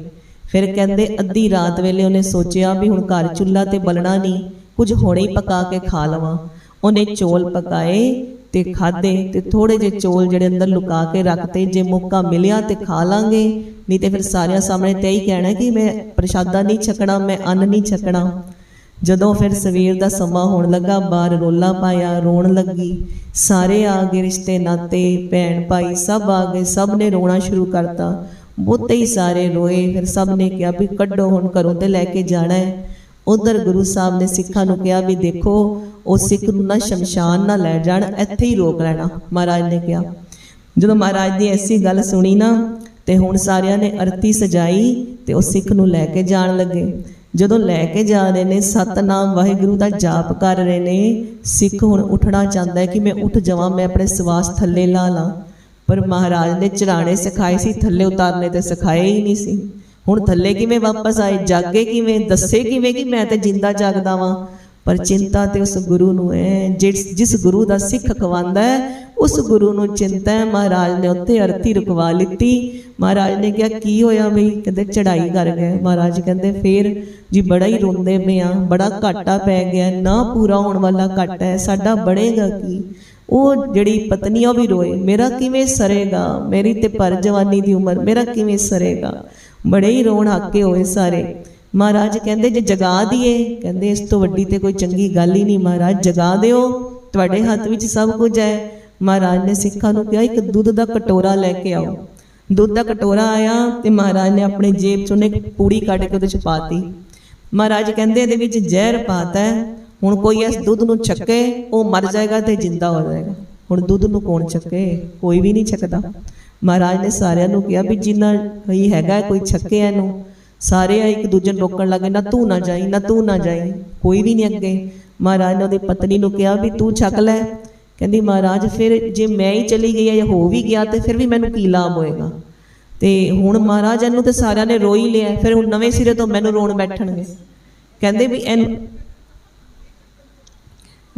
[SPEAKER 1] ਫਿਰ ਕਹਿੰਦੇ, ਅੱਧੀ ਰਾਤ ਵੇਲੇ ਉਹਨੇ ਸੋਚਿਆ ਵੀ ਹੁਣ ਘਰ ਚੁੱਲ੍ਹਾ ਤੇ ਬਲਣਾ ਨਹੀਂ, ਕੁਝ ਹੁਣੇ ਹੀ ਪਕਾ ਕੇ ਖਾ ਲਵਾਂ। ਉਹਨੇ ਚੋਲ ਪਕਾਏ ਤੇ ਖਾਦੇ ਤੇ ਥੋੜੇ ਜਿਹੇ ਚੋਲ ਜਿਹੜੇ ਅੰਦਰ ਲੁਕਾ ਕੇ ਰੱਖਤੇ, ਜੇ ਮੌਕਾ ਮਿਲਿਆ ਤੇ ਖਾ ਲਾਂਗੇ। ਨਹੀਂ ਤੇ ਫਿਰ ਸਾਰਿਆਂ ਸਾਹਮਣੇ ਤੇ ਹੀ ਕਹਿਣਾ ਕਿ ਮੈਂ ਪ੍ਰਸ਼ਾਦਾ ਨਹੀਂ ਛਕਣਾ, ਮੈਂ ਅੰਨ ਨਹੀਂ ਛਕਣਾ। ਜਦੋਂ ਫਿਰ ਸਵੇਰ ਦਾ ਸਮਾਂ ਹੋਣ ਲੱਗਾ, ਬਾਹਰ ਰੋਲਾ ਪਾਇਆ, ਰੋਣ ਲੱਗੀ। ਸਾਰੇ ਆ ਗਏ ਰਿਸ਼ਤੇ ਨਾਤੇ, ਭੈਣ ਭਾਈ ਸਭ ਆ ਗਏ, ਸਭ ਨੇ ਰੋਣਾ ਸ਼ੁਰੂ ਕਰਤਾ। ਬਹੁਤੇ ਹੀ ਸਾਰੇ ਰੋਏ, ਫਿਰ ਸਭ ਨੇ ਕਿਹਾ ਵੀ ਕੱਢੋ, ਹੁਣ ਘਰੋਂ ਤੇ ਲੈ ਕੇ ਜਾਣਾ ਹੈ। ਉਧਰ ਗੁਰੂ ਸਾਹਿਬ ਨੇ ਸਿੱਖਾਂ ਨੂੰ ਕਿਹਾ ਵੀ ਦੇਖੋ, ਉਹ ਸਿੱਖ ਨੂੰ ਨਾ ਸ਼ਮਸ਼ਾਨ ਨਾ ਲੈ ਜਾਣ, ਇੱਥੇ ਹੀ ਰੋਕ ਲੈਣਾ। ਮਹਾਰਾਜ ਨੇ ਕਿਹਾ। ਜਦੋਂ ਮਹਾਰਾਜ ਦੀ ਐਸੀ ਗੱਲ ਸੁਣੀ ਨਾ, ਤੇ ਹੁਣ ਸਾਰਿਆਂ ਨੇ ਅਰਤੀ ਸਜਾਈ ਤੇ ਉਹ ਸਿੱਖ ਨੂੰ ਲੈ ਕੇ ਜਾਣ ਲੱਗੇ। ਜਦੋਂ ਲੈ ਕੇ ਜਾ ਰਹੇ ਨੇ, ਸਤਨਾਮ ਵਾਹਿਗੁਰੂ ਦਾ ਜਾਪ ਕਰ ਰਹੇ ਨੇ, ਸਿੱਖ ਹੁਣ ਉੱਠਣਾ ਚਾਹੁੰਦਾ ਹੈ ਕਿ ਮੈਂ ਉੱਠ ਜਾਵਾਂ, ਮੈਂ ਆਪਣੇ ਸਵਾਸ ਥੱਲੇ ਲਾ ਲਾਂ। ਪਰ ਮਹਾਰਾਜ ਨੇ ਚੜਾਣੇ ਸਿਖਾਏ ਸੀ, ਥੱਲੇ ਉਤਾਰਨੇ ਤੇ ਸਿਖਾਏ ਹੀ ਨਹੀਂ ਸੀ। ਹੁਣ ਥੱਲੇ ਕਿਵੇਂ ਵਾਪਸ ਆਏ, ਜਾਗੇ ਕਿਵੇਂ, ਦੱਸੇ ਕਿਵੇਂ ਕਿ ਮੈਂ ਤੇ ਜਿੰਦਾ ਜਾਗਦਾ ਵਾਂ? ਪਰ ਚਿੰਤਾ ਤੇ ਉਸ ਗੁਰੂ ਨੂੰ ਹੈ ਜਿਸ ਜਿਸ ਗੁਰੂ ਦਾ ਸਿੱਖ ਖਵਾਉਂਦਾ ਹੈ ਉਸ ਗੁਰੂ ਨੂੰ ਚਿੰਤਾ ਹੈ ਮਹਾਰਾਜ ਨੇ ਉੱਥੇ ਅਰਥੀ ਰੁਕਵਾ ਲਿੱਤੀ। ਮਹਾਰਾਜ ਨੇ ਕਿਹਾ, ਕੀ ਹੋਇਆ ਬਈ? ਕਹਿੰਦੇ ਚੜਾਈ ਕਰ ਗਏ। ਮਹਾਰਾਜ ਕਹਿੰਦੇ, ਫੇਰ ਜੀ ਬੜਾ ਹੀ ਰੋਂਦੇ ਪਏ ਆ, ਬੜਾ ਘਾਟਾ ਪੈ ਗਿਆ ਨਾ ਪੂਰਾ ਹੋਣ ਵਾਲਾ ਘਾਟਾ ਹੈ ਸਾਡਾ ਬੜੇਗਾ ਕੀ? ਉਹ ਜਿਹੜੀ ਪਤਨੀ ਉਹ ਵੀ ਰੋਏ, ਮੇਰਾ ਕਿਵੇਂ ਸਰੇਗਾ? ਮੇਰੀ ਤੇ ਪਰ ਜਵਾਨੀ ਦੀ ਉਮਰ, ਮੇਰਾ ਕਿਵੇਂ ਸਰੇਗਾ? ਬੜੇ ਹੀ ਰੋਣ ਹਾਕੇ ਹੋਏ ਸਾਰੇ। ਮਹਾਰਾਜ ਕਹਿੰਦੇ, ਜੇ ਜਗਾ ਦਈਏ ਕਹਿੰਦੇ, ਇਸ ਤੋਂ ਵੱਡੀ ਤੇ ਕੋਈ ਚੰਗੀ ਗੱਲ ਹੀ ਨਹੀਂ। ਮਹਾਰਾਜ, ਜਗਾ ਦਿਓ। ਤੁਹਾਡੇ ਹੱਥ ਵਿੱਚ ਸਭ ਕੁਝ ਹੈ। ਮਹਾਰਾਜ ਨੇ ਸਿੱਖਾਂ ਨੂੰ ਕਿਹਾ, ਇੱਕ ਦੁੱਧ ਦਾ ਕਟੋਰਾ ਲੈ ਕੇ ਆਓ। ਦੁੱਧ ਦਾ ਕਟੋਰਾ ਆਇਆ ਤੇ ਮਹਾਰਾਜ ਨੇ ਆਪਣੇ ਜੇਬ ਚੋਂ ਇੱਕ ਪੂੜੀ ਕੱਢ ਕੇ ਉਹਦੇ ਚ ਪਾਤੀ। ਮਹਾਰਾਜ ਕਹਿੰਦੇ, ਇਹਦੇ ਵਿੱਚ ਜ਼ਹਿਰ ਪਾਤਾ ਹੈ। ਹੁਣ ਕੋਈ ਇਸ ਦੁੱਧ ਨੂੰ ਛੱਕੇ, ਉਹ ਮਰ ਜਾਏਗਾ ਤੇ ਜਿੰਦਾ ਹੋ ਜਾਏਗਾ। ਹੁਣ ਦੁੱਧ ਨੂੰ ਕੌਣ ਛਕੇ? ਕੋਈ ਵੀ ਨਹੀਂ ਛਕਦਾ। ਮਹਾਰਾਜ ਨੇ ਸਾਰਿਆਂ ਨੂੰ ਕਿਹਾ ਵੀ ਜਿੰਨਾ ਹੀ ਹੈਗਾ ਕੋਈ ਛਕੇ ਇਹਨੂੰ, ਸਾਰੇ ਆ ਇੱਕ ਦੂਜੇ ਨੂੰ ਰੋਕਣ ਲੱਗੇ ਨਾ ਤੂੰ ਨਾ ਜਾਈ, ਨਾ ਤੂੰ ਨਾ ਜਾਈ, ਕੋਈ ਵੀ ਨਹੀਂ ਅੱਗੇ। ਮਹਾਰਾਜ ਨੇ ਉਹਦੀ ਪਤਨੀ ਨੂੰ ਕਿਹਾ ਵੀ ਤੂੰ ਛੱਕ ਲੈ। ਕਹਿੰਦੀ ਮਹਾਰਾਜ, ਫਿਰ ਜੇ ਮੈਂ ਹੀ ਚਲੀ ਗਈ ਜਾਂ ਹੋ ਵੀ ਗਿਆ ਤੇ ਫਿਰ ਵੀ ਮੈਨੂੰ ਕੀ ਲਾਭ ਹੋਏਗਾ? ਤੇ ਹੁਣ ਮਹਾਰਾਜ ਇਹਨੂੰ ਤੇ ਸਾਰਿਆਂ ਨੇ ਰੋ ਹੀ ਲਿਆ, ਫਿਰ ਹੁਣ ਨਵੇਂ ਸਿਰੇ ਤੋਂ ਮੈਨੂੰ ਰੋਣ ਬੈਠਣਗੇ। ਕਹਿੰਦੇ ਵੀ ਇਹਨੂੰ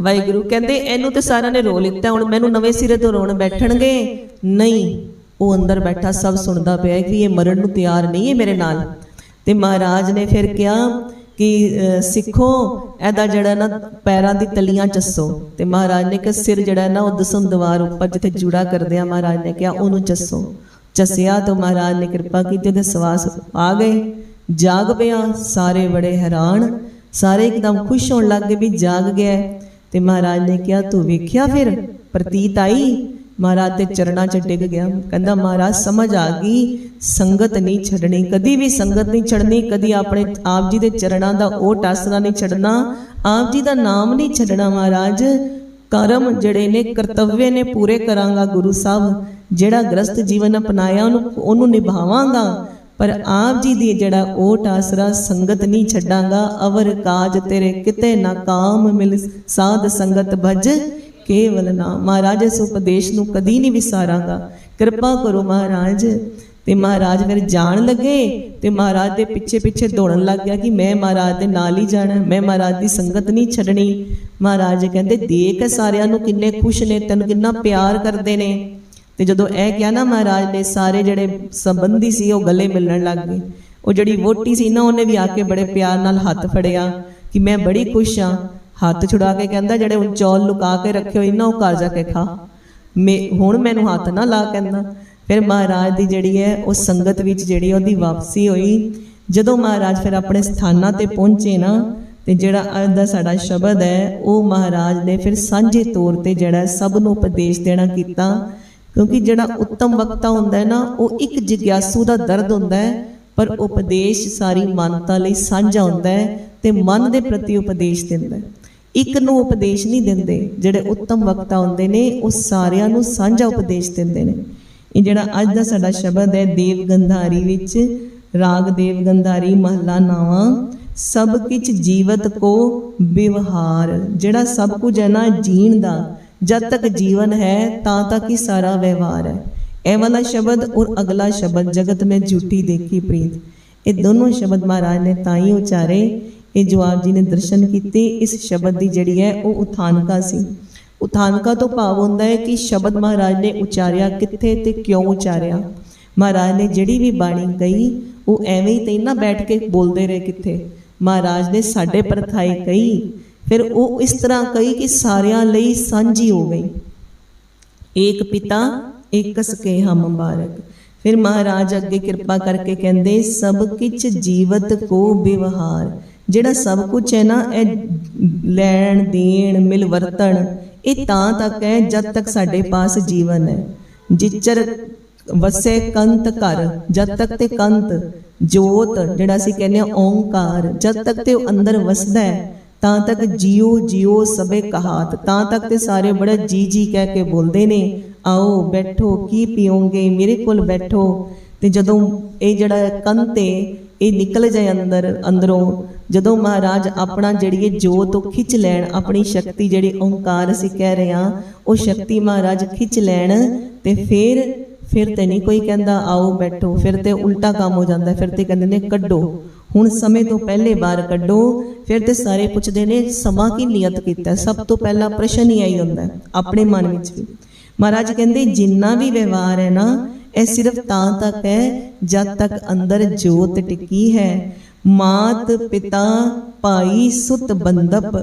[SPEAKER 1] ਵਾਹਿਗੁਰੂ, ਕਹਿੰਦੇ ਇਹਨੂੰ ਤੇ ਸਾਰਿਆਂ ਨੇ ਰੋ ਲਿੱਤਾ, ਹੁਣ ਮੈਨੂੰ ਨਵੇਂ ਸਿਰੇ ਤੋਂ ਰੋਣ ਬੈਠਣਗੇ? ਨਹੀਂ। ਉਹ ਅੰਦਰ ਬੈਠਾ ਸਭ ਸੁਣਦਾ ਪਿਆ ਕਿ ਇਹ ਮਰਨ ਨੂੰ ਤਿਆਰ ਨਹੀਂ ਹੈ ਮੇਰੇ ਨਾਲ। ਤੇ ਮਹਾਰਾਜ ਨੇ ਫਿਰ ਕਿਹਾ ਕਿ ਸਿੱਖੋ, ਇਹਦਾ ਜਿਹੜਾ ਨਾ ਪੈਰਾਂ ਦੀ ਤਲੀਆਂ ਚੱਸੋ। ਤੇ ਮਹਾਰਾਜ ਨੇ ਕਿਹਾ, ਸਿਰ ਜਿਹੜਾ ਨਾ ਉਹ ਦਸਮ ਦੀਵਾਰ ਉੱਪਰ ਜਿੱਥੇ ਜੂੜਾ ਕਰਦੇ ਆ, ਮਹਾਰਾਜ ਨੇ ਕਿਹਾ, ਉਹਨੂੰ ਚੱਸੋ। ਚੱਸਿਆ ਤਾਂ ਮਹਾਰਾਜ ਨੇ ਕਿਰਪਾ ਕੀਤੀ ਤੇ ਸਵਾਸ ਆ ਗਏ। ਜਾਗ ਪਿਆ, ਸਾਰੇ ਬੜੇ ਹੈਰਾਨ। ਸਾਰੇ ਇੱਕਦਮ ਖੁਸ਼ ਹੋਣ ਲੱਗ ਗਏ ਵੀ ਜਾਗ ਗਿਆ। ਤੇ ਮਹਾਰਾਜ ਨੇ ਕਿਹਾ, ਤੂੰ ਵੇਖਿਆ ਫਿਰ, ਪ੍ਰਤੀਤ ਆਈ? ਮਹਾਰਾਜ ਦੇ ਚਰਨਾਂ 'ਚ ਡਿੱਗ ਗਿਆ। ਕਹਿੰਦਾ, ਮਹਾਰਾਜ, ਸਮਝ ਆ ਗਈ। ਸੰਗਤ ਨਹੀਂ ਛੱਡਣੀ, ਕਦੀ ਵੀ ਸੰਗਤ ਨਹੀਂ ਛੱਡਣੀ, ਕਦੀ ਆਪਣੇ ਆਪ ਜੀ ਦੇ ਚਰਨਾਂ ਦਾ ਉਹ ਟਾਸਰਾ ਨਹੀਂ ਛੱਡਣਾ। ਆਪ ਜੀ ਦਾ ਨਾਮ ਨਹੀਂ ਛੱਡਣਾ, ਮਹਾਰਾਜ। ਕਰਮ ਜਿਹੜੇ ਨੇ, ਕਰਤੱਵਯ ਨੇ ਪੂਰੇ ਕਰਾਂਗਾ ਗੁਰੂ ਸਾਹਿਬ। ਜਿਹੜਾ ਗ੍ਰਸਤ ਜੀਵਨ ਅਪਣਾਇਆ, ਉਹਨੂੰ ਉਹਨੂੰ ਨਿਭਾਵਾਂਗਾ। ਪਰ ਆਪ ਜੀ ਦੀ ਜਿਹੜਾ ਓਟ ਆਸਰਾ ਸੰਗਤ ਨਹੀਂ ਛੱਡਾਂਗਾ। ਅਵਰ ਕਾਜ ਤੇਰੇ ਕਿਤੇ ਨਾ ਕਾਮ ਮਿਲ, ਸਾਧ ਸੰਗਤ ਭਜ। ਕੇਵਲ ਨਾਮ ਮਹਾਰਾਜ, ਇਸ ਉਪਦੇਸ਼ ਨੂੰ ਕਦੀ ਨਹੀਂ ਵਿਸਾਰਾਂਗਾ। ਕਿਰਪਾ ਕਰੋ ਮਹਾਰਾਜ। ਤੇ ਮਹਾਰਾਜ ਫਿਰ ਜਾਣ ਲੱਗੇ ਤੇ ਮਹਾਰਾਜ ਦੇ ਪਿੱਛੇ ਪਿੱਛੇ ਦੌੜਨ ਲੱਗ ਗਿਆ ਕਿ ਮੈਂ ਮਹਾਰਾਜ ਦੇ ਨਾਲ ਹੀ ਜਾਣਾ ਮੈਂ ਮਹਾਰਾਜ ਦੀ ਸੰਗਤ ਨਹੀਂ ਛੱਡਣੀ। ਮਹਾਰਾਜ ਕਹਿੰਦੇ, ਦੇਖ ਸਾਰਿਆਂ ਨੂੰ ਕਿੰਨੇ ਖੁਸ਼ ਨੇ, ਤੈਨੂੰ ਕਿੰਨਾ ਪਿਆਰ ਕਰਦੇ ਨੇ। ਤੇ ਜਦੋਂ ਇਹ ਕਿਹਾ ਨਾ ਮਹਾਰਾਜ ਨੇ, ਸਾਰੇ ਜਿਹੜੇ ਸੰਬੰਧੀ ਸੀ, ਉਹ ਗਲੇ ਮਿਲਣ ਲੱਗ ਗਏ। ਉਹ ਜਿਹੜੀ ਵੋਟੀ ਸੀ ਨਾ, ਉਹਨੇ ਵੀ ਆ ਕੇ ਬੜੇ ਪਿਆਰ ਨਾਲ ਹੱਥ ਫੜਿਆ ਕਿ ਮੈਂ ਬੜੀ ਖੁਸ਼ ਹਾਂ। ਹੱਥ ਛੁਡਾ ਕੇ ਕਹਿੰਦਾ, ਜਿਹੜੇ ਹੁਣ ਚੌਲ ਲੁਕਾ ਕੇ ਰੱਖੇ ਹੋਏ ਨਾ, ਉਹ ਘਰ ਜਾ ਕੇ ਖਾ। ਮੈਂ, ਹੁਣ ਮੈਨੂੰ ਹੱਥ ਨਾ ਲਾ ਕਹਿੰਦਾ। ਫਿਰ ਮਹਾਰਾਜ ਦੀ ਜਿਹੜੀ ਹੈ, ਉਹ ਸੰਗਤ ਵਿੱਚ ਜਿਹੜੀ ਉਹਦੀ ਵਾਪਸੀ ਹੋਈ। ਜਦੋਂ ਮਹਾਰਾਜ ਫਿਰ ਆਪਣੇ ਸਥਾਨਾਂ ਤੇ ਪਹੁੰਚੇ ਨਾ, ਤੇ ਜਿਹੜਾ ਅੱਜ ਦਾ ਸਾਡਾ ਸ਼ਬਦ ਹੈ, ਉਹ ਮਹਾਰਾਜ ਨੇ ਫਿਰ ਸਾਂਝੇ ਤੌਰ ਤੇ ਜਿਹੜਾ ਸਭ ਨੂੰ ਉਪਦੇਸ਼ ਦੇਣਾ ਕੀਤਾ। ਕਿਉਂਕਿ ਜਿਹੜਾ ਉੱਤਮ ਵਕਤਾ ਹੁੰਦਾ ਹੈ ਨਾ, ਉਹ ਇੱਕ ਜਿਗਿਆਸੂ ਦਾ ਦਰਦ ਹੁੰਦਾ ਹੈ, ਪਰ ਉਪਦੇਸ਼ ਸਾਰੀ ਮਾਨਤਾ ਲਈ ਸਾਂਝਾ ਹੁੰਦਾ ਹੈ ਤੇ ਮਨ ਦੇ ਪ੍ਰਤੀ ਉਪਦੇਸ਼ ਦਿੰਦਾ ਹੈ। ਇੱਕ ਨੂੰ ਉਪਦੇਸ਼ ਨਹੀਂ ਦਿੰਦੇ। ਜਿਹੜੇ ਉੱਤਮ ਵਕਤਾ ਹੁੰਦੇ ਨੇ, ਉਹ ਸਾਰਿਆਂ ਨੂੰ ਸਾਂਝਾ ਉਪਦੇਸ਼ ਦਿੰਦੇ ਨੇ। ਇਹ ਜਿਹੜਾ ਅੱਜ ਦਾ ਸਾਡਾ ਸ਼ਬਦ ਹੈ ਦੇਵ ਗੰਧਾਰੀ ਵਿੱਚ ਰਾਗ ਦੇਵ ਗੰਧਾਰੀ ਮਹਲਾ ਨਾਵਾ, ਸਭ ਕਿਛ ਜੀਵਤ ਕੋ ਵਿਵਹਾਰ। ਜਿਹੜਾ ਸਭ ਕੁਝ ਹੈ ਨਾ, ਜੀਣ ਦਾ, ਜਦ ਤੱਕ ਜੀਵਨ ਹੈ, ਤਾਂ ਤੱਕ ਹੀ ਸਾਰਾ ਵਿਵਹਾਰ ਹੈ। ਇਹ ਵਾਲਾ ਸ਼ਬਦ ਔਰ ਅਗਲਾ ਸ਼ਬਦ, ਜਗਤ ਮੈਂ ਝੂਠੀ ਦੇਖੀ ਪ੍ਰੀਤ। ਇਹ ਦੋਨੋਂ ਸ਼ਬਦ ਮਹਾਰਾਜ ਨੇ ਤਾਂ ਹੀ ਉਚਾਰੇ ਇਹ ਜਵਾਬ ਜੀ ਨੇ ਦਰਸ਼ਨ ਕੀਤੇ, ਇਸ ਸ਼ਬਦ ਦੀ ਜਿਹੜੀ ਹੈ ਉਹ ਉਥਾਨਕਾ ਸੀ। ਉਥਾਨਕਾ ਤੋਂ ਭਾਵ ਹੁੰਦਾ ਹੈ ਕਿ ਸ਼ਬਦ ਮਹਾਰਾਜ ਨੇ ਉਚਾਰਿਆ ਕਿੱਥੇ ਤੇ ਕਿਉਂ ਉਚਾਰਿਆ। ਮਹਾਰਾਜ ਨੇ ਜਿਹੜੀ ਵੀ ਬਾਣੀ ਕਹੀ, ਉਹ ਐਵੇਂ ਹੀ ਤੇ ਨਾ ਬੈਠ ਕੇ ਬੋਲਦੇ ਰਹੇ ਕਿੱਥੇ। ਮਹਾਰਾਜ ਨੇ ਸਾਡੇ ਪਰਥਾਈ ਕਹੀ, ਫਿਰ ਉਹ ਇਸ ਤਰ੍ਹਾਂ ਕਹੀ ਕਿ ਸਾਰਿਆਂ ਲਈ ਸਾਂਝੀ ਹੋ ਗਈ। ਏਕ ਪਿਤਾ, ਏਕਸ ਕੇ ਹਮ ਮੁਬਾਰਕ ਫਿਰ ਮਹਾਰਾਜ ਅੱਗੇ ਕਿਰਪਾ ਕਰਕੇ ਕਹਿੰਦੇ, ਸਭ ਕਿਛ ਜੀਵਤ ਕੋ ਵਿਵਹਾਰ ਜਿਹੜਾ ਸਭ ਕੁਝ ਹੈ ਨਾ, ਇਹ ਲੈਣ, ਦੇਣ, ਮਿਲ, ਵਰਤਣ, ਇਹ ਤਾਂ ਤੱਕ ਹੈ ਜਦ ਤੱਕ ਸਾਡੇ ਪਾਸ ਜੀਵਨ ਹੈ। ਜਿਚਰ ਵਸੇ ਕੰਤ ਘਰ, ਜਦ ਤੱਕ ਤੇ ਕੰਤ ਜੋਤ, ਜਿਹੜਾ ਅਸੀਂ ਕਹਿੰਦੇ ਆ ਓੰਕਾਰ, ਜਦ ਤੱਕ ਤੇ ਉਹ ਅੰਦਰ ਵਸਦਾ ਹੈ, ਤਾਂ ਤੱਕ ਜਿਉ ਜਿਉ ਸਭੇ ਕਹਾਤ, ਤਾਂ ਤੱਕ ਤੇ ਸਾਰੇ ਬੜਾ ਜੀ ਜੀ ਕਹਿ ਕੇ ਬੋਲਦੇ ਨੇ, ਆਓ ਬੈਠੋ, ਕੀ ਪੀਓਗੇ, ਮੇਰੇ ਕੋਲ ਬੈਠੋ। ਤੇ ਜਦੋਂ ਇਹ ਜਿਹੜਾ ਕੰਤ ਏ ਇਹ ਨਿਕਲ ਜਾਏ ਅੰਦਰ, ਅੰਦਰੋਂ। ਜਦੋਂ ਮਹਾਰਾਜ ਆਪਣਾ ਜਿਹੜੀ ਜੋਤ ਉਹ ਖਿੱਚ ਲੈਣ, ਆਪਣੀ ਸ਼ਕਤੀ ਜਿਹੜੀ ਓੰਕਾਰ ਅਸੀਂ ਕਹਿ ਰਹੇ ਹਾਂ, ਉਹ ਸ਼ਕਤੀ ਮਹਾਰਾਜ ਖਿੱਚ ਲੈਣ ਤੇ ਫਿਰ ਫਿਰ ਤੇ ਨਹੀਂ ਕੋਈ ਕਹਿੰਦਾ, ਆਓ ਬੈਠੋ। ਫਿਰ ਤੇ ਉਲਟਾ ਕੰਮ ਹੋ ਜਾਂਦਾ, ਫਿਰ ਤੇ ਕਹਿੰਦੇ ਨੇ ਕੱਢੋ। ਹੁਣ ਸਮੇਂ ਤੋਂ ਪਹਿਲੇ ਬਾਹਰ ਕੱਢੋ। ਫਿਰ ਤੇ ਸਾਰੇ ਪੁੱਛਦੇ ਨੇ, ਸਮਾਂ ਕੀ ਨਿਯਤ ਕੀਤਾ? ਸਭ ਤੋਂ ਪਹਿਲਾ ਪ੍ਰਸ਼ਨ ਹੀ ਆਈ ਹੁੰਦਾ, ਆਪਣੇ ਮਨ ਵਿੱਚ ਵੀ। ਮਹਾਰਾਜ ਕਹਿੰਦੇ, ਜਿੰਨਾ ਵੀ ਵਿਵਹਾਰ ਹੈ ਨਾ ਇਹ ਸਿਰਫ ਤਾਂ ਤੱਕ ਹੈ ਜਦ ਤੱਕ ਅੰਦਰ ਜੋਤ ਟਿਕੀ ਹੈ। ਮਾਤ ਪਿਤਾ ਭਾਈ ਸੁਤ ਬੰਦਪ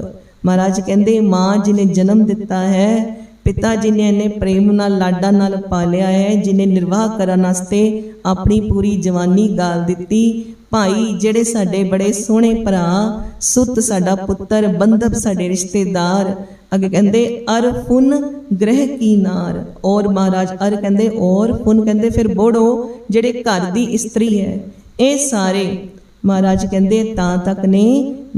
[SPEAKER 1] ਮਹਾਰਾਜ ਕਹਿੰਦੇ, ਮਾਂ ਜਿਨੇ ਜਨਮ ਦਿੱਤਾ ਹੈ, ਪਿਤਾ ਜੀ ਨੇ ਇਹਨੇ ਪ੍ਰੇਮ ਨਾਲ, ਲਾਡਾ ਨਾਲ ਪਾਲਿਆ ਹੈ ਜਿਨੇ ਨਿਰਵਾਹ ਕਰਨ ਵਾਸਤੇ ਆਪਣੀ ਪੂਰੀ ਜਵਾਨੀ ਗਾਲ ਦਿੱਤੀ ਭਾਈ ਜਿਹੜੇ ਸਾਡੇ ਬੜੇ ਸੋਹਣੇ ਭਰਾ ਸੁੱਤ ਸਾਡਾ ਪੁੱਤਰ ਬੰਧਪ ਸਾਡੇ ਰਿਸ਼ਤੇਦਾਰ। ਅੱਗੇ ਕਹਿੰਦੇ ਅਰ ਫੁਨ ਗ੍ਰਹਿ ਕੀ ਨਾਰ। ਔਰ ਮਹਾਰਾਜ ਅਰ ਕਹਿੰਦੇ ਔਰ ਫੁਨ ਕਹਿੰਦੇ ਫਿਰ ਬੋੜੋ ਜਿਹੜੇ ਘਰ ਦੀ ਇਸਤਰੀ ਹੈ। ਇਹ ਸਾਰੇ ਮਹਾਰਾਜ ਕਹਿੰਦੇ ਤਾਂ ਤੱਕ ਨੇ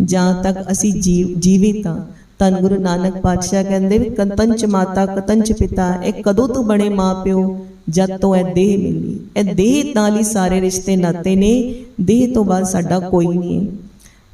[SPEAKER 1] ਜਾਂ ਤੱਕ ਅਸੀਂ ਜੀਵ ਜੀਵਿਤ ਹਾਂ। ਧੰਨ ਗੁਰੂ ਨਾਨਕ ਪਾਤਸ਼ਾਹ ਕਹਿੰਦੇ ਵੀ ਕਤੰਚ ਮਾਤਾ ਕਤੰਚ ਪਿਤਾ ਇਹ ਕਦੋਂ ਤੋਂ ਬਣੇ ਮਾਪਿਓ? ਜਦ ਤੋਂ ਇਹ ਦੇਹ ਮਿਲੀ। ਇਹ ਦੇਹ ਨਾਲ ਹੀ ਸਾਰੇ ਰਿਸ਼ਤੇ ਨਾਤੇ ਨੇ, ਦੇਹ ਤੋਂ ਬਾਅਦ ਸਾਡਾ ਕੋਈ ਨਹੀਂ ਹੈ।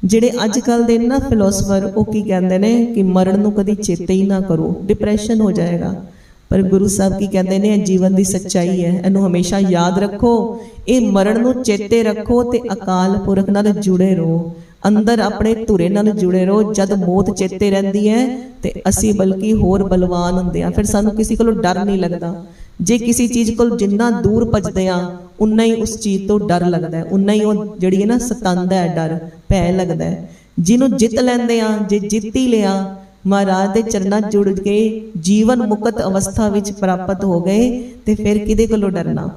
[SPEAKER 1] ਜਿਹੜੇ ਅੱਜ ਕੱਲ ਦੇ ਨਾ ਫਿਲਾਸਫਰ ਉਹ ਕੀ ਕਹਿੰਦੇ ਨੇ ਕਿ ਮਰਨ ਨੂੰ ਕਦੀ ਚੇਤੇ ਹੀ ਨਾ ਕਰੋ ਡਿਪਰੈਸ਼ਨ ਹੋ ਜਾਏਗਾ। ਪਰ ਗੁਰੂ ਸਾਹਿਬ ਕੀ ਕਹਿੰਦੇ ਨੇ, ਇਹ ਜੀਵਨ ਦੀ ਸੱਚਾਈ ਹੈ, ਇਹਨੂੰ ਹਮੇਸ਼ਾ ਯਾਦ ਰੱਖੋ। ਇਹ ਮਰਨ ਨੂੰ ਚੇਤੇ ਰੱਖੋ ਤੇ ਅਕਾਲ ਪੁਰਖ ਨਾਲ ਜੁੜੇ ਰਹੋ। ਅੰਦਰ ਆਪਣੇ ਧੁਰੇ ਨਾਲ ਜੁੜੇ ਰਹੋ, ਜਦ ਮੌਤ ਚੇਤੇ ਰਹਿੰਦੀ ਹੈ, ਤੇ ਅਸੀਂ ਬਲਕਿ ਹੋਰ ਬਲਵਾਨ ਹੁੰਦੇ ਆ ਫਿਰ ਸਾਨੂੰ ਕਿਸੇ ਕੋਲੋਂ ਡਰ ਨਹੀਂ ਲੱਗਦਾ। ਜੇ ਕਿਸੇ ਚੀਜ਼ ਕੋਲ ਜਿੰਨਾ ਦੂਰ ਭੱਜਦੇ ਆ ਉਨਾ ਹੀ ਉਸ ਚੀਜ਼ ਤੋਂ ਡਰ ਲੱਗਦਾ ਹੈ। ਉਨਾ ਹੀ ਉਹ ਜਿਹੜੀ ਹੈ ਨਾ ਸਤਾਉਂਦਾ ਹੈ ਡਰ, ਭੈ ਲੱਗਦਾ ਹੈ। ਜਿਹਨੂੰ ਜਿੱਤ ਲੈਂਦੇ ਆ ਜੇ ਜਿੱਤ ਹੀ ਲਿਆ, ਮਹਾਰਾਜ ਦੇ ਚਰਨਾਂ ਜੁੜ ਕੇ ਜੀਵਨ ਮੁਕਤ ਅਵਸਥਾ ਵਿੱਚ ਪ੍ਰਾਪਤ ਹੋ ਗਏ, ਤੇ ਫਿਰ ਕਿਹਦੇ ਕੋਲੋਂ ਡਰਨਾ?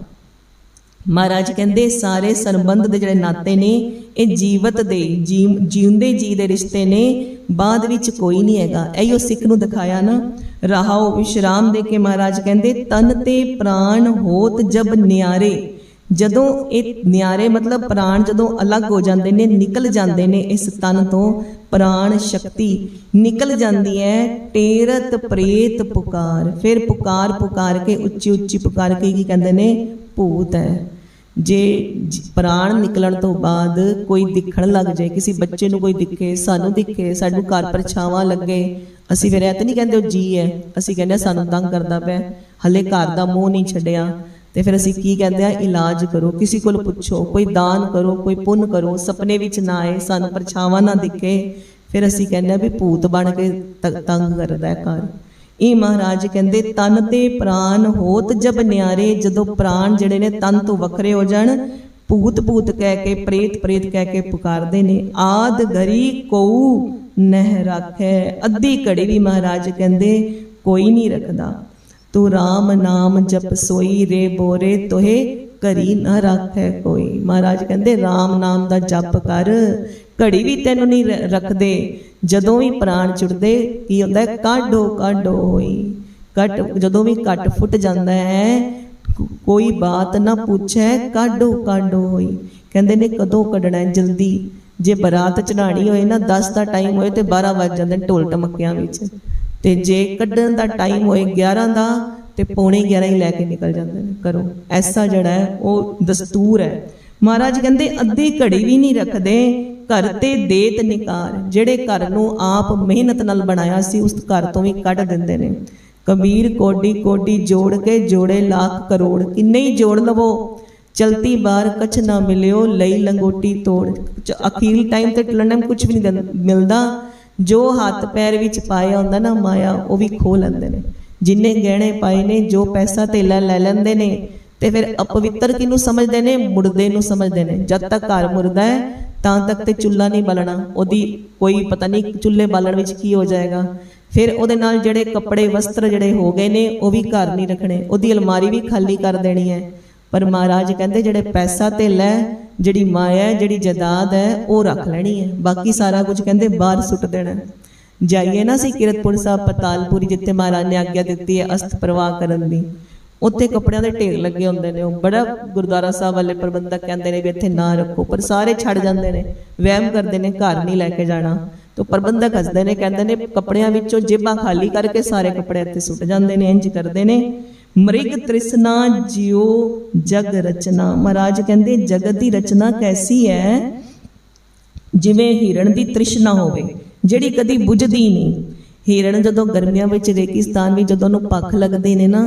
[SPEAKER 1] ਮਹਾਰਾਜ ਕਹਿੰਦੇ, ਸਾਰੇ ਸੰਬੰਧ ਦੇ ਜਿਹੜੇ ਨਾਤੇ ਨੇ, ਇਹ ਜੀਵਤ ਦੇ, ਜੀਵ- ਜਿਉਂਦੇ ਜੀ ਦੇ ਰਿਸ਼ਤੇ ਨੇ, ਬਾਅਦ ਵਿੱਚ ਕੋਈ ਨਹੀਂ ਹੈਗਾ। ਐਯੋ ਸਿੱਖ ਨੂੰ ਦਿਖਾਇਆ ਨਾ ਰਹਾਓ ਵਿਸ਼ਰਾਮ ਦੇ ਕੇ ਮਹਾਰਾਜ ਕਹਿੰਦੇ, ਤਨ ਤੇ ਪ੍ਰਾਣ ਹੋਤ ਜਬ ਨਿਆਰੇ। ਜਦੋਂ ਇਹ ਨਿਆਰੇ ਮਤਲਬ ਪ੍ਰਾਣ ਜਦੋਂ ਅਲੱਗ ਹੋ ਜਾਂਦੇ ਨੇ, ਨਿਕਲ ਜਾਂਦੇ ਨੇ ਇਸ ਤਨ ਤੋਂ, ਪ੍ਰਾਣ ਸ਼ਕਤੀ। ਨਿਕਲ ਜਾਂਦੀ ਹੈ ਟੇਰਤ ਪ੍ਰੇਤ ਪੁਕਾਰ। ਫਿਰ ਪੁਕਾਰ ਪੁਕਾਰ ਕੇ ਉੱਚੀ ਉੱਚੀ ਪੁਕਾਰ ਕੇ ਕੀ ਕਹਿੰਦੇ ਨੇ, ਭੂਤ ਹੈ। ਜੇ ਜ- ਪ੍ਰਾਣ ਨਿਕਲਣ ਤੋਂ ਬਾਅਦ ਕੋਈ ਦਿਖਣ ਲੱਗ ਜਾਏ, ਕਿਸੇ ਬੱਚੇ ਨੂੰ ਕੋਈ ਦਿਖੇ, ਸਾਨੂੰ ਦਿਖੇ, ਸਾਨੂੰ ਘਰ ਪਰਛਾਵਾਂ ਲੱਗੇ, ਅਸੀਂ ਫਿਰ ਇਹ ਤਾਂ ਨਹੀਂ ਕਹਿੰਦੇ ਉਹ ਜੀ ਹੈ, ਅਸੀਂ ਕਹਿੰਦੇ ਸਾਨੂੰ ਤੰਗ ਕਰਦਾ ਪਿਆ, ਹਲੇ ਘਰ ਦਾ ਮੋਹ ਨਹੀਂ ਛੱਡਿਆ, ਤੇ ਫਿਰ ਅਸੀਂ ਕੀ ਕਹਿੰਦੇ ਆ ਇਲਾਜ ਕਰੋ, ਕਿਸੇ ਕੋਲ ਪੁੱਛੋ, ਕੋਈ ਦਾਨ ਕਰੋ, ਕੋਈ ਪੁੰਨ ਕਰੋ, ਸੁਪਨੇ ਵਿੱਚ ਨਾ ਆਏ, ਸਾਨੂੰ ਪਰਛਾਵਾਂ ਨਾ ਦਿਖੇ, ਫਿਰ ਅਸੀਂ ਕਹਿੰਦੇ ਆ ਵੀ ਭੂਤ ਬਣ ਕੇ ਤੰਗ ਕਰਦਾ ਹੈ ਘਰ। ਇਹ ਮਹਾਰਾਜ ਕਹਿੰਦੇ, ਤਨ ਤੇ ਪ੍ਰਾਨ ਹੋਤ ਜਬ ਨਿਆਰੇ, ਜਦੋਂ ਪ੍ਰਾਣ ਜਿਹੜੇ ਨੇ ਤਨ ਤੋਂ ਵੱਖਰੇ ਹੋ ਜਾਣ ਭੂਤ ਭੂਤ ਕਹਿ ਕੇ ਪ੍ਰੇਤ ਪ੍ਰੇਤ ਕਹਿ ਕੇ ਪੁਕਾਰਦੇ ਨੇ, ਆਦ ਗਰੀ ਕਉ ਨਹਿ ਰੱਖੈ। ਅੱਧੀ ਘੜੀ ਵੀ ਮਹਾਰਾਜ ਕਹਿੰਦੇ, ਕੋਈ ਨਹੀਂ ਰੱਖਦਾ। ਤੂੰ RAM ਨਾਮ ਜਪ ਸੋਈ ਰੇ ਬੋਰੇ ਤੋਹੇ ਕਰੀ ਨਾ ਰੱਖੈ ਕੋਈ। ਮਹਾਰਾਜ ਕਹਿੰਦੇ RAM ਨਾਮ ਦਾ ਜਪ ਕਰ, ਘੜੀ ਵੀ ਤੈਨੂੰ ਨਹੀਂ ਰੱਖਦੇ। ਜਦੋਂ ਵੀ ਪ੍ਰਾਣ ਛੁੱਟਦੇ ਕੀ ਹੁੰਦਾ ਹੈ? ਕਾਢੋ ਕਾਢੋ ਹੋਈ ਕੱਟ, ਜਦੋਂ ਵੀ ਕੱਟ ਫੁੱਟ ਜਾਂਦਾ ਹੈ ਕੋਈ ਬਾਤ ਨਾ ਪੁੱਛੈ, ਕਾਢੋ ਕਾਢੋ ਹੋਈ ਕਹਿੰਦੇ ਨੇ, ਕਦੋਂ ਕੱਢਣਾ ਹੈ? ਜਲਦੀ। ਜੇ ਬਰਾਤ ਚੜਾਣੀ ਹੋਏ ਨਾ 10 ਦਾ ਟਾਈਮ ਹੋਏ ਤੇ 12 ਵੱਜ ਜਾਂਦੇ ਨੇ ਢੋਲ ਟਮਕਿਆਂ ਵਿੱਚ। ਤੇ ਜੇ ਕੱਢਣ ਦਾ ਟਾਈਮ ਹੋਏ 11 ਦਾ, ਤੇ ਪੌਣੇ 11 ਹੀ ਲੈ ਕੇ ਨਿਕਲ ਜਾਂਦੇ ਨੇ ਕਰੋ ਐਸਾ ਜਿਹੜਾ ਹੈ, ਉਹ ਦਸਤੂਰ ਹੈ। ਮਹਾਰਾਜ ਕਹਿੰਦੇ, ਅੱਧੀ ਘੜੀ ਵੀ ਨਹੀਂ ਰੱਖਦੇ। ਘਰ ਤੇ ਦੇਤ ਨਿਕਾਰ, ਜਿਹੜੇ ਘਰ ਨੂੰ ਆਪ ਮਿਹਨਤ ਨਾਲ ਬਣਾਇਆ ਸੀ, ਉਸ ਘਰ ਤੋਂ ਵੀ ਕੱਢ ਦਿੰਦੇ ਨੇ। ਕਬੀਰ ਕੋਡੀ ਕੋਡੀ ਜੋੜ ਕੇ ਜੋੜੇ ਲੱਖ ਕਰੋੜ, ਕਿੰਨੇ ਹੀ ਜੋੜ ਲਵੋ। ਚਲਤੀ ਬਾਰ ਕਛ ਨਾ ਮਿਲਿਓ, ਲਈ ਲੰਗੋਟੀ ਤੋੜ। ਅਖੀਰ ਟਾਈਮ ਤੇ ਟਲਣਮ ਕੁਝ ਵੀ ਨਹੀਂ ਮਿਲਦਾ। ਜੋ ਹੱਥ ਪੈਰ ਵਿੱਚ ਪਾਇਆ ਹੁੰਦਾ ਨਾ ਮਾਇਆ, ਉਹ ਵੀ ਖੋ ਲੈਂਦੇ ਨੇ। ਜਿੰਨੇ ਗਹਿਣੇ ਪਾਏ ਨੇ, ਜੋ ਪੈਸਾ ਧੇਲਾ ਲੈ ਲੈਂਦੇ ਨੇ ਤੇ ਫਿਰ ਅਪਵਿੱਤਰ ਕਿਹਨੂੰ ਸਮਝਦੇ ਨੇ? ਮੁਰਦੇ ਨੂੰ ਸਮਝਦੇ ਨੇ। ਜਦ ਤੱਕ ਘਰ ਮੁਰਦਾ ਹੈ, ਤਾਂ ਤੱਕ ਤੇ ਚੁੱਲ੍ਹਾ ਨਹੀਂ ਬਲਣਾ। ਉਹਦੀ ਕੋਈ ਪਤਾ ਨਹੀਂ ਚੁੱਲ੍ਹੇ ਬਾਲਣ ਵਿੱਚ ਕੀ ਹੋ ਜਾਏਗਾ। ਫਿਰ ਉਹਦੇ ਨਾਲ ਜਿਹੜੇ ਕੱਪੜੇ, ਵਸਤਰ ਜਿਹੜੇ ਹੋ ਗਏ ਨੇ, ਉਹ ਵੀ ਘਰ ਨਹੀਂ ਰੱਖਣੇ। ਉਹਦੀ ਅਲਮਾਰੀ ਵੀ ਖਾਲੀ ਕਰ ਦੇਣੀ ਹੈ। ਪਰ ਮਹਾਰਾਜ ਕਹਿੰਦੇ, ਜਿਹੜੇ ਪੈਸਾ ਤੇ ਲੈ ਜਿਹੜੀ ਮਾਇਆ ਜਿਹੜੀ ਜਾਇਦਾਦ ਹੈ, ਉਹ ਰੱਖ ਲੈਣੀ ਹੈ। ਬਾਕੀ ਸਾਰਾ ਕੁਝ ਕਹਿੰਦੇ ਬਾਹਰ ਸੁੱਟ ਦੇਣਾ ਜਾਈਏ ਨਾ ਸੀ ਕਿਰਤਪੁਰ ਸਾਹਿਬ, ਪਤਾਲਪੁਰੀ, ਜਿੱਥੇ ਮਹਾਰਾਜ ਨੇ ਆਗਿਆ ਦਿੱਤੀ ਹੈ ਅਸਤ ਪ੍ਰਵਾਹ ਕਰਨ ਦੀ। ਉੱਥੇ ਕੱਪੜਿਆਂ ਦੇ ਢੇਰ ਲੱਗੇ ਹੁੰਦੇ ਨੇ। ਉਹ ਬੜਾ ਗੁਰਦੁਆਰਾ ਸਾਹਿਬ ਵਾਲੇ ਪ੍ਰਬੰਧਕ ਕਹਿੰਦੇ ਨੇ ਵੀ ਇੱਥੇ ਨਾ ਰੱਖੋ ਪਰ ਸਾਰੇ ਛੱਡ ਜਾਂਦੇ ਨੇ। ਵਹਿਮ ਕਰਦੇ ਨੇ ਘਰ ਨਹੀਂ ਲੈ ਕੇ ਜਾਣਾ। ਤੋਂ ਪ੍ਰਬੰਧਕ ਹੱਸਦੇ ਨੇ ਕਹਿੰਦੇ ਨੇ ਕੱਪੜਿਆਂ ਵਿੱਚੋਂ ਜੇਬਾਂ ਖਾਲੀ ਕਰਕੇ ਸਾਰੇ ਕੱਪੜੇ ਇੱਥੇ ਸੁੱਟ ਜਾਂਦੇ ਨੇ ਇੰਜ ਕਰਦੇ ਨੇ। ਮ੍ਰਿਗ ਤ੍ਰਿਸ਼ਨਾ ਜਿਉ ਜਗ ਰਚਨਾ। ਮਹਾਰਾਜ ਕਹਿੰਦੇ ਜਗਤ ਦੀ ਰਚਨਾ ਕੈਸੀ ਹੈ? ਜਿਵੇਂ ਹਿਰਣ ਦੀ ਤ੍ਰਿਸ਼ਨਾ ਹੋਵੇ ਜਿਹੜੀ ਕਦੀ ਬੁਝਦੀ ਨਹੀਂ। ਹਿਰਣ ਜਦੋਂ ਗਰਮੀਆਂ ਵਿੱਚ ਰੇਗਿਸਤਾਨ ਵਿੱਚ ਜਦੋਂ ਉਹਨੂੰ ਪੱਖ ਲੱਗਦੇ ਨੇ ਨਾ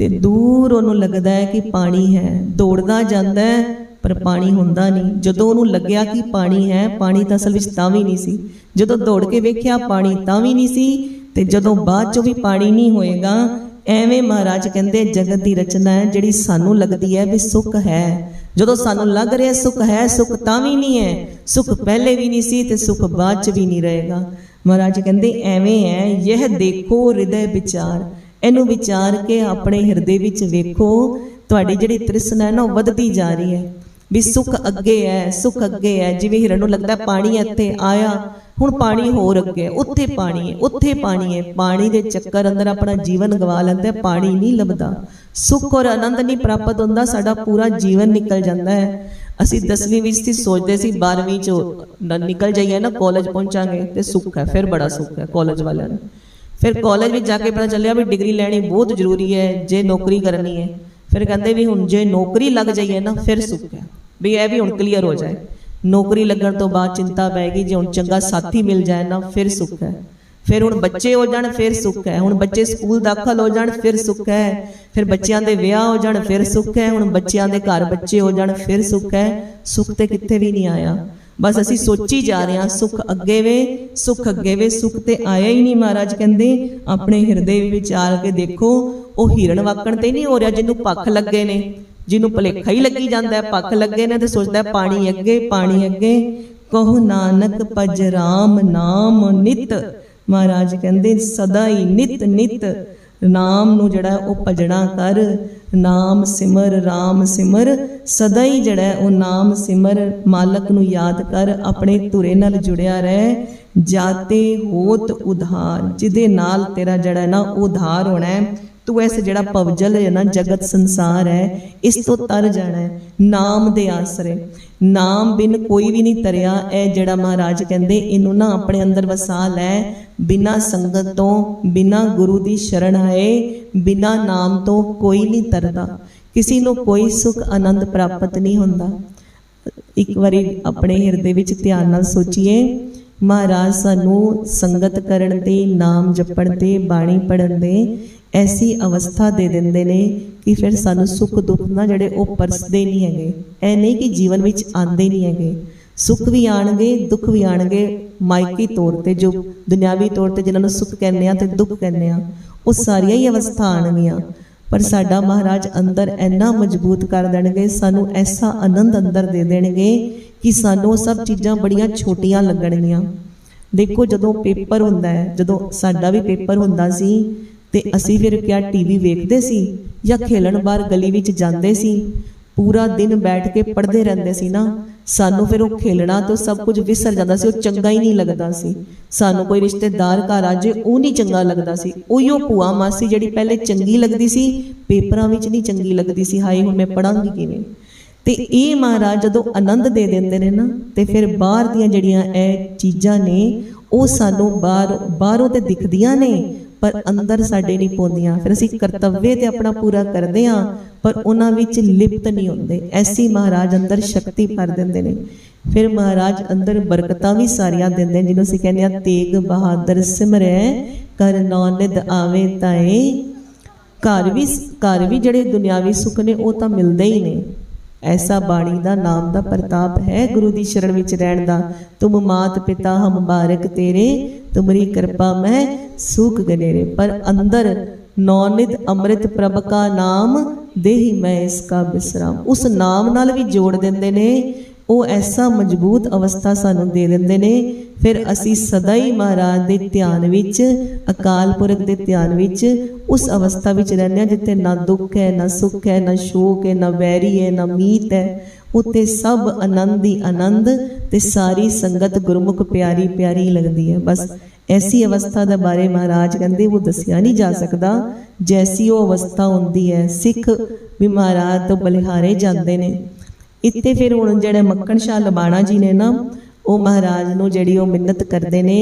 [SPEAKER 1] ਤੇ ਦੂਰ ਉਹਨੂੰ ਲੱਗਦਾ ਹੈ ਕਿ ਪਾਣੀ ਹੈ। ਦੌੜਦਾ ਜਾਂਦਾ ਹੈ, ਪਰ ਪਾਣੀ ਹੁੰਦਾ ਨਹੀਂ। ਜਦੋਂ ਉਹਨੂੰ ਲੱਗਿਆ ਕਿ ਪਾਣੀ ਹੈ, ਪਾਣੀ ਤਾਂ ਅਸਲ ਵਿੱਚ ਤਾਂ ਵੀ ਨਹੀਂ ਸੀ। ਜਦੋਂ ਦੌੜ ਕੇ ਵੇਖਿਆ ਪਾਣੀ ਤਾਂ ਵੀ ਨਹੀਂ ਸੀ, ਤੇ ਜਦੋਂ ਬਾਅਦ ਚੋਂ ਵੀ ਪਾਣੀ ਨਹੀਂ ਹੋਏਗਾ, ਐਵੇਂ ਮਹਾਰਾਜ ਕਹਿੰਦੇ ਜਗਤ ਦੀ ਰਚਨਾ ਹੈ, ਜਿਹੜੀ ਸਾਨੂੰ ਲੱਗਦੀ ਹੈ ਵੀ ਸੁੱਖ ਹੈ। ਜਦੋਂ ਸਾਨੂੰ ਲੱਗ ਰਿਹਾ ਸੁੱਖ ਹੈ, ਸੁੱਖ ਤਾਂ ਵੀ ਨਹੀਂ ਹੈ। ਸੁੱਖ ਪਹਿਲੇ ਵੀ ਨਹੀਂ ਸੀ ਤੇ ਸੁੱਖ ਬਾਅਦ ਚ ਵੀ ਨਹੀਂ ਰਹੇਗਾ। ਮਹਾਰਾਜ ਕਹਿੰਦੇ ਐਵੇਂ ਹੈ ਇਹ ਦੇਖੋ ਹਿਰਦੇ ਵਿਚਾਰ। ਇਹਨੂੰ ਵਿਚਾਰ ਕੇ ਆਪਣੇ ਹਿਰਦੇ ਵਿੱਚ ਵੇਖੋ, ਤੁਹਾਡੀ ਜਿਹੜੀ ਤ੍ਰਿਸ਼ਨਾ ਹੈ ਨਾ, ਉਹ ਵੱਧਦੀ ਜਾ ਰਹੀ ਹੈ। ਵੀ ਸੁੱਖ ਅੱਗੇ ਹੈ, ਸੁੱਖ ਅੱਗੇ ਹੈ। ਜਿਵੇਂ ਹਿਰਨ ਨੂੰ ਲੱਗਦਾ ਪਾਣੀ ਇੱਥੇ ਆਇਆ, ਹੁਣ ਪਾਣੀ ਹੋਰ ਅੱਗੇ ਉੱਥੇ ਪਾਣੀ ਹੈ, ਉੱਥੇ ਪਾਣੀ ਹੈ। ਪਾਣੀ ਦੇ ਚੱਕਰ ਅੰਦਰ ਆਪਣਾ ਜੀਵਨ ਗਵਾ ਲੈਂਦਾ ਪਾਣੀ ਨਹੀਂ ਲੱਭਦਾ। ਸੁੱਖ ਔਰ ਆਨੰਦ ਨਹੀਂ ਪ੍ਰਾਪਤ ਹੁੰਦਾ, ਸਾਡਾ ਪੂਰਾ ਜੀਵਨ ਨਿਕਲ ਜਾਂਦਾ ਹੈ। ਅਸੀਂ 10ਵੀਂ ਵਿੱਚ ਸੀ, ਸੋਚਦੇ ਸੀ 12ਵੀਂ ਚ ਨਿਕਲ ਜਾਈਏ ਨਾ ਕਾਲਜ ਪਹੁੰਚਾਂਗੇ ਤੇ ਸੁੱਖ ਹੈ, ਫਿਰ ਬੜਾ ਸੁੱਖ ਹੈ ਕਾਲਜ ਵਾਲਿਆਂ ਨੂੰ। ਫਿਰ ਕਾਲਜ ਵਿੱਚ ਜਾ ਕੇ ਪਤਾ ਚੱਲਿਆ ਵੀ ਡਿਗਰੀ ਲੈਣੀ ਬਹੁਤ ਜ਼ਰੂਰੀ ਹੈ ਜੇ ਨੌਕਰੀ ਕਰਨੀ ਹੈ। ਫਿਰ ਕਹਿੰਦੇ ਵੀ ਹੁਣ ਜੇ ਨੌਕਰੀ ਲੱਗ ਜਾਈਏ ਨਾ ਫਿਰ ਸੁੱਖ ਹੈ। ਵੀ ਇਹ ਵੀ ਹੁਣ ਕਲੀਅਰ ਹੋ ਜਾਏ। ਨੌਕਰੀ ਲੱਗਣ ਤੋਂ ਬਾਅਦ ਚਿੰਤਾ ਪੈ ਗਈ ਜੇ ਹੁਣ ਚੰਗਾ ਸਾਥੀ ਮਿਲ ਜਾਏ ਨਾ ਫਿਰ ਸੁੱਖ ਹੈ। ਫਿਰ ਹੁਣ ਬੱਚੇ ਹੋ ਜਾਣ ਫਿਰ ਸੁੱਖ ਹੈ। ਹੁਣ ਬੱਚੇ ਸਕੂਲ ਦਾਖਲ ਹੋ ਜਾਣ ਫਿਰ ਸੁੱਖ ਹੈ। ਫਿਰ ਬੱਚਿਆਂ ਦੇ ਵਿਆਹ ਹੋ ਜਾਣ ਫਿਰ ਸੁੱਖ ਹੈ। ਹੁਣ ਬੱਚਿਆਂ ਦੇ ਘਰ ਬੱਚੇ ਹੋ ਜਾਣ ਫਿਰ ਸੁੱਖ ਹੈ। ਸੁੱਖ ਤੇ ਕਿੱਥੇ ਵੀ ਨਹੀਂ ਆਇਆ ਬਸ ਅਸੀਂ ਸੋਚੀ ਜਾ ਰਹੇ ਹਾਂ, ਸੁੱਖ ਅੱਗੇ ਵੇ, ਸੁੱਖ ਅੱਗੇ ਵੇ, ਸੁੱਖ ਤੇ ਆਇਆ ਹੀ ਨਹੀਂ ਮਹਾਰਾਜ ਕਹਿੰਦੇ। ਆਪਣੇ ਹਿਰਦੇ ਵਿੱਚ ਆ ਕੇ ਦੇਖੋ, ਉਹ ਹਿਰਨ ਵਾਕਣ ਤੇ ਨਹੀਂ ਹੋ ਰਿਹਾ, ਜਿਹਨੂੰ ਪੱਖ ਲੱਗੇ ਨੇ, ਜਿਹਨੂੰ ਭਲੇਖਾ ਹੀ ਲੱਗੀ ਜਾਂਦਾ ਹੈ, ਪੱਖ ਲੱਗੇ ਨੇ ਤੇ ਸੋਚਦਾ ਪਾਣੀ ਅੱਗੇ ਪਾਣੀ ਅੱਗੇ। ਕਹੋ ਨਾਨਕ ਭਜ ਰਾਮ ਨਾਮ ਨਿਤ। ਮਹਾਰਾਜ ਕਹਿੰਦੇ, ਸਦਾ ਹੀ ਨਿਤ ਨਿਤ। ਨਾਮ ਨੂੰ ਜਿਹੜਾ ਉਹ ਭਜਣਾ ਕਰ। ਨਾਮ ਸਿਮਰ RAM ਸਿਮਰ। ਸਦਾ ਹੀ ਜਿਹੜਾ ਉਹ ਨਾਮ ਸਿਮਰ ਮਾਲਕ ਨੂੰ ਯਾਦ ਕਰ, ਆਪਣੇ ਧੁਰੇ ਨਾਲ ਜੁੜਿਆ ਰਹਿ। ਜਾਤੇ ਹੋਤ ਉਧਾਰ ਜਿਹਦੇ ਨਾਲ ਤੇਰਾ ਜਿਹੜਾ ਨਾ ਉਧਾਰ ਹੋਣਾ ਹੈ। ਤੂੰ ਇਸ ਜਿਹੜਾ ਪਵਜਲ ਹੈ ਨਾ, ਜਗਤ ਸੰਸਾਰ ਹੈ, ਇਸ ਤੋਂ ਤਰ ਜਾਣਾ ਹੈ। ਨਾਮ ਦੇ ਆਸਰੇ। ਨਾਮ ਬਿਨ ਕੋਈ ਵੀ ਨਹੀਂ ਤਰਿਆ, ਇਹ ਜਿਹੜਾ ਮਹਾਰਾਜ ਕਹਿੰਦੇ, ਇਹਨੂੰ ਨਾ ਆਪਣੇ ਅੰਦਰ ਵਸਾ ਲੈ। ਬਿਨਾ ਸੰਗਤ ਤੋਂ, ਬਿਨਾ ਗੁਰੂ ਦੀ ਸ਼ਰਨ ਆਏ, ਬਿਨਾ ਨਾਮ ਤੋਂ ਕੋਈ ਨਹੀਂ ਤਰਦਾ। ਕਿਸੇ ਨੂੰ ਕੋਈ ਸੁਖ, ਆਨੰਦ ਪ੍ਰਾਪਤ ਨਹੀਂ ਹੁੰਦਾ। ਇੱਕ ਵਾਰੀ ਆਪਣੇ ਹਿਰਦੇ ਵਿੱਚ ਧਿਆਨ ਨਾਲ ਸੋਚੀਏ, ਮਹਾਰਾਜ ਸਾਨੂੰ ਸੰਗਤ ਕਰਨ ਤੇ, ਨਾਮ ਜਪਣ ਤੇ, ਬਾਣੀ ਪੜਨ ਦੇ ਐਸੀ ਅਵਸਥਾ ਦੇ ਦਿੰਦੇ ਨੇ ਕਿ ਫਿਰ ਸਾਨੂੰ ਸੁੱਖ ਦੁੱਖ ਨਾ ਜਿਹੜੇ ਉਹ ਪਰਸਦੇ ਨਹੀਂ ਹੈਗੇ। ਐ ਨਹੀਂ ਕਿ ਜੀਵਨ ਵਿੱਚ ਆਉਂਦੇ ਨਹੀਂ ਹੈਗੇ। ਸੁੱਖ ਵੀ ਆਣਗੇ ਦੁੱਖ ਵੀ ਆਣਗੇ ਮਾਇਕੀ ਤੌਰ ਤੇ ਜੋ ਦੁਨਿਆਵੀ ਤੌਰ ਤੇ ਜਿਨ੍ਹਾਂ ਨੂੰ ਸੁੱਖ ਕਹਿੰਦੇ ਆ ਤੇ ਦੁੱਖ ਕਹਿੰਦੇ ਆ, ਉਹ ਸਾਰੀਆਂ ਹੀ ਅਵਸਥਾ ਆਣਗੀਆਂ ਪਰ ਸਾਡਾ ਮਹਾਰਾਜ ਅੰਦਰ ਇੰਨਾ ਮਜ਼ਬੂਤ ਕਰ ਦੇਣਗੇ, ਸਾਨੂੰ ਐਸਾ ਆਨੰਦ ਅੰਦਰ ਦੇ ਦੇਣਗੇ ਕਿ ਸਾਨੂੰ ਸਭ ਚੀਜ਼ਾਂ ਬੜੀਆਂ ਛੋਟੀਆਂ ਲੱਗਣਗੀਆਂ। ਦੇਖੋ ਜਦੋਂ ਪੇਪਰ ਹੁੰਦਾ ਹੈ, ਜਦੋਂ ਸਾਡਾ ਵੀ ਪੇਪਰ ਹੁੰਦਾ ਸੀ ਤੇ ਅਸੀਂ ਫਿਰ ਕਿਆ ਟੀਵੀ ਵੇਖਦੇ ਸੀ ਜਾਂ ਖੇਲਣ ਬਾਹਰ ਗਲੀ ਵਿੱਚ ਜਾਂਦੇ ਸੀ? ਪੂਰਾ ਦਿਨ ਬੈਠ ਕੇ ਪੜ੍ਹਦੇ ਰਹਿੰਦੇ ਸੀ ਨਾ। ਸਾਨੂੰ ਫਿਰ ਉਹ ਖੇਲਣਾ ਤੋਂ ਸਭ ਕੁਝ ਵਿਸਰ ਜਾਂਦਾ ਸੀ, ਉਹ ਚੰਗਾ ਹੀ ਨਹੀਂ ਲੱਗਦਾ ਸੀ। ਸਾਨੂੰ ਕੋਈ ਰਿਸ਼ਤੇਦਾਰ ਘਰ ਆ ਜੇ, ਉਹ ਨਹੀਂ ਚੰਗਾ ਲੱਗਦਾ ਸੀ। ਉਹੀਓ ਭੂਆ ਮਾਸੀ ਜਿਹੜੀ ਪਹਿਲੇ ਚੰਗੀ ਲੱਗਦੀ ਸੀ, ਪੇਪਰਾਂ ਵਿੱਚ ਨਹੀਂ ਚੰਗੀ ਲੱਗਦੀ ਸੀ। ਹਾਏ, ਹੁਣ ਮੈਂ ਪੜਾਂਗੀ ਕਿਵੇਂ? ਤੇ ਇਹ ਮਹਾਰਾਜ ਜਦੋਂ ਆਨੰਦ ਦੇ ਦਿੰਦੇ ਨੇ ਨਾ, ਤੇ ਫਿਰ ਬਾਹਰ ਦੀਆਂ ਜਿਹੜੀਆਂ ਇਹ ਚੀਜ਼ਾਂ ਨੇ, ਉਹ ਸਾਨੂੰ ਬਾਹਰ ਬਾਹਰੋਂ ਤੇ ਦਿਖਦੀਆਂ ਨੇ। ਪਰ ਅੰਦਰ ਸਾਡੇ ਨਹੀਂ ਪਹੁੰਚਦੀਆਂ ਫਿਰ ਅਸੀਂ ਕਰਤੱਵੇ ਤੇ ਆਪਣਾ ਪੂਰਾ ਕਰਦੇ ਹਾਂ ਪਰ ਉਹਨਾਂ ਵਿੱਚ ਲਿਪਤ ਨਹੀਂ ਹੁੰਦੇ। ਐਸੀ ਮਹਾਰਾਜ ਅੰਦਰ ਸ਼ਕਤੀ ਭਰ ਦਿੰਦੇ ਨੇ। ਫਿਰ ਮਹਾਰਾਜ ਅੰਦਰ ਬਰਕਤਾਂ ਵੀ ਸਾਰੀਆਂ ਦਿੰਦੇ ਨੇ ਜਿਹਨੂੰ ਅਸੀਂ ਕਹਿੰਦੇ ਆ ਤੇਗ ਬਹਾਦਰ ਸਿਮਰੈ। ਕਰ ਨੌਨਿਦ ਆਵੇ ਤਾਏ। ਘਰ ਵੀ ਘਰ ਵੀ ਜਿਹੜੇ ਦੁਨਿਆਵੀ ਸੁੱਖ ਨੇ ਉਹ ਤਾਂ ਮਿਲਦੇ ਹੀ ਨੇ। ਐਸਾ ਬਾਣੀ ਦਾ ਨਾਮ ਦਾ ਪ੍ਰਤਾਪ ਹੈ ਗੁਰੂ ਦੀ ਸ਼ਰਨ ਵਿੱਚ ਰਹਿਣ ਦਾ। ਤੁਮ ਮਾਤ ਪਿਤਾ ਹਮ ਬਾਰਕ ਤੇਰੇ। ਤੁਮਰੀ ਕਿਰਪਾ ਮੈਂ ਸੂਖ ਗਨੇਰੇ, ਪਰ ਅੰਦਰ ਨੌਨਿਤ ਅੰਮ੍ਰਿਤ ਪ੍ਰਭ ਕਾ ਨਾਮ, ਦੇਹੀ ਮੈਂ ਇਸ ਕਾ ਬਿਸਰਾਮ। ਉਸ ਨਾਮ ਨਾਲ ਵੀ ਜੋੜ ਦਿੰਦੇ ਨੇ ਉਹ ਐਸਾ ਮਜ਼ਬੂਤ ਅਵਸਥਾ ਸਾਨੂੰ ਦੇ ਦਿੰਦੇ ਨੇ। ਫਿਰ ਅਸੀਂ ਸਦਾ ਹੀ ਮਹਾਰਾਜ ਦੇ ਧਿਆਨ ਵਿੱਚ, ਅਕਾਲ ਪੁਰਖ ਦੇ ਧਿਆਨ ਵਿੱਚ ਉਸ ਅਵਸਥਾ ਵਿੱਚ ਰਹਿੰਦੇ ਹਾਂ ਜਿੱਥੇ ਨਾ ਦੁੱਖ ਹੈ, ਨਾ ਸੁੱਖ ਹੈ, ਨਾ ਸ਼ੋਕ ਹੈ, ਨਾ ਵੈਰੀ ਹੈ, ਨਾ ਮੀਤ ਹੈ। ਉੱਤੇ ਸਭ ਆਨੰਦ ਹੀ ਆਨੰਦ ਤੇ ਸਾਰੀ ਸੰਗਤ ਗੁਰਮੁਖ, ਪਿਆਰੀ ਪਿਆਰੀ ਲੱਗਦੀ ਹੈ। ਬਸ ਐਸੀ ਅਵਸਥਾ ਦੇ ਬਾਰੇ ਮਹਾਰਾਜ ਕਹਿੰਦੇ ਉਹ ਦੱਸਿਆ ਨਹੀਂ ਜਾ ਸਕਦਾ। ਜੈਸੀ ਉਹ ਅਵਸਥਾ ਹੁੰਦੀ ਹੈ, ਸਿੱਖ ਵੀ ਮਹਾਰਾਜ ਤੋਂ ਬਲਿਹਾਰੇ ਜਾਂਦੇ ਨੇ। ਇੱਥੇ ਫਿਰ ਹੁਣ ਜਿਹੜੇ ਮੱਕਣ ਸ਼ਾਹ ਲਬਾਣਾ ਜੀ ਨੇ ਨਾ, ਉਹ ਮਹਾਰਾਜ ਨੂੰ ਜਿਹੜੀ ਉਹ ਮਿੰਨਤ ਕਰਦੇ ਨੇ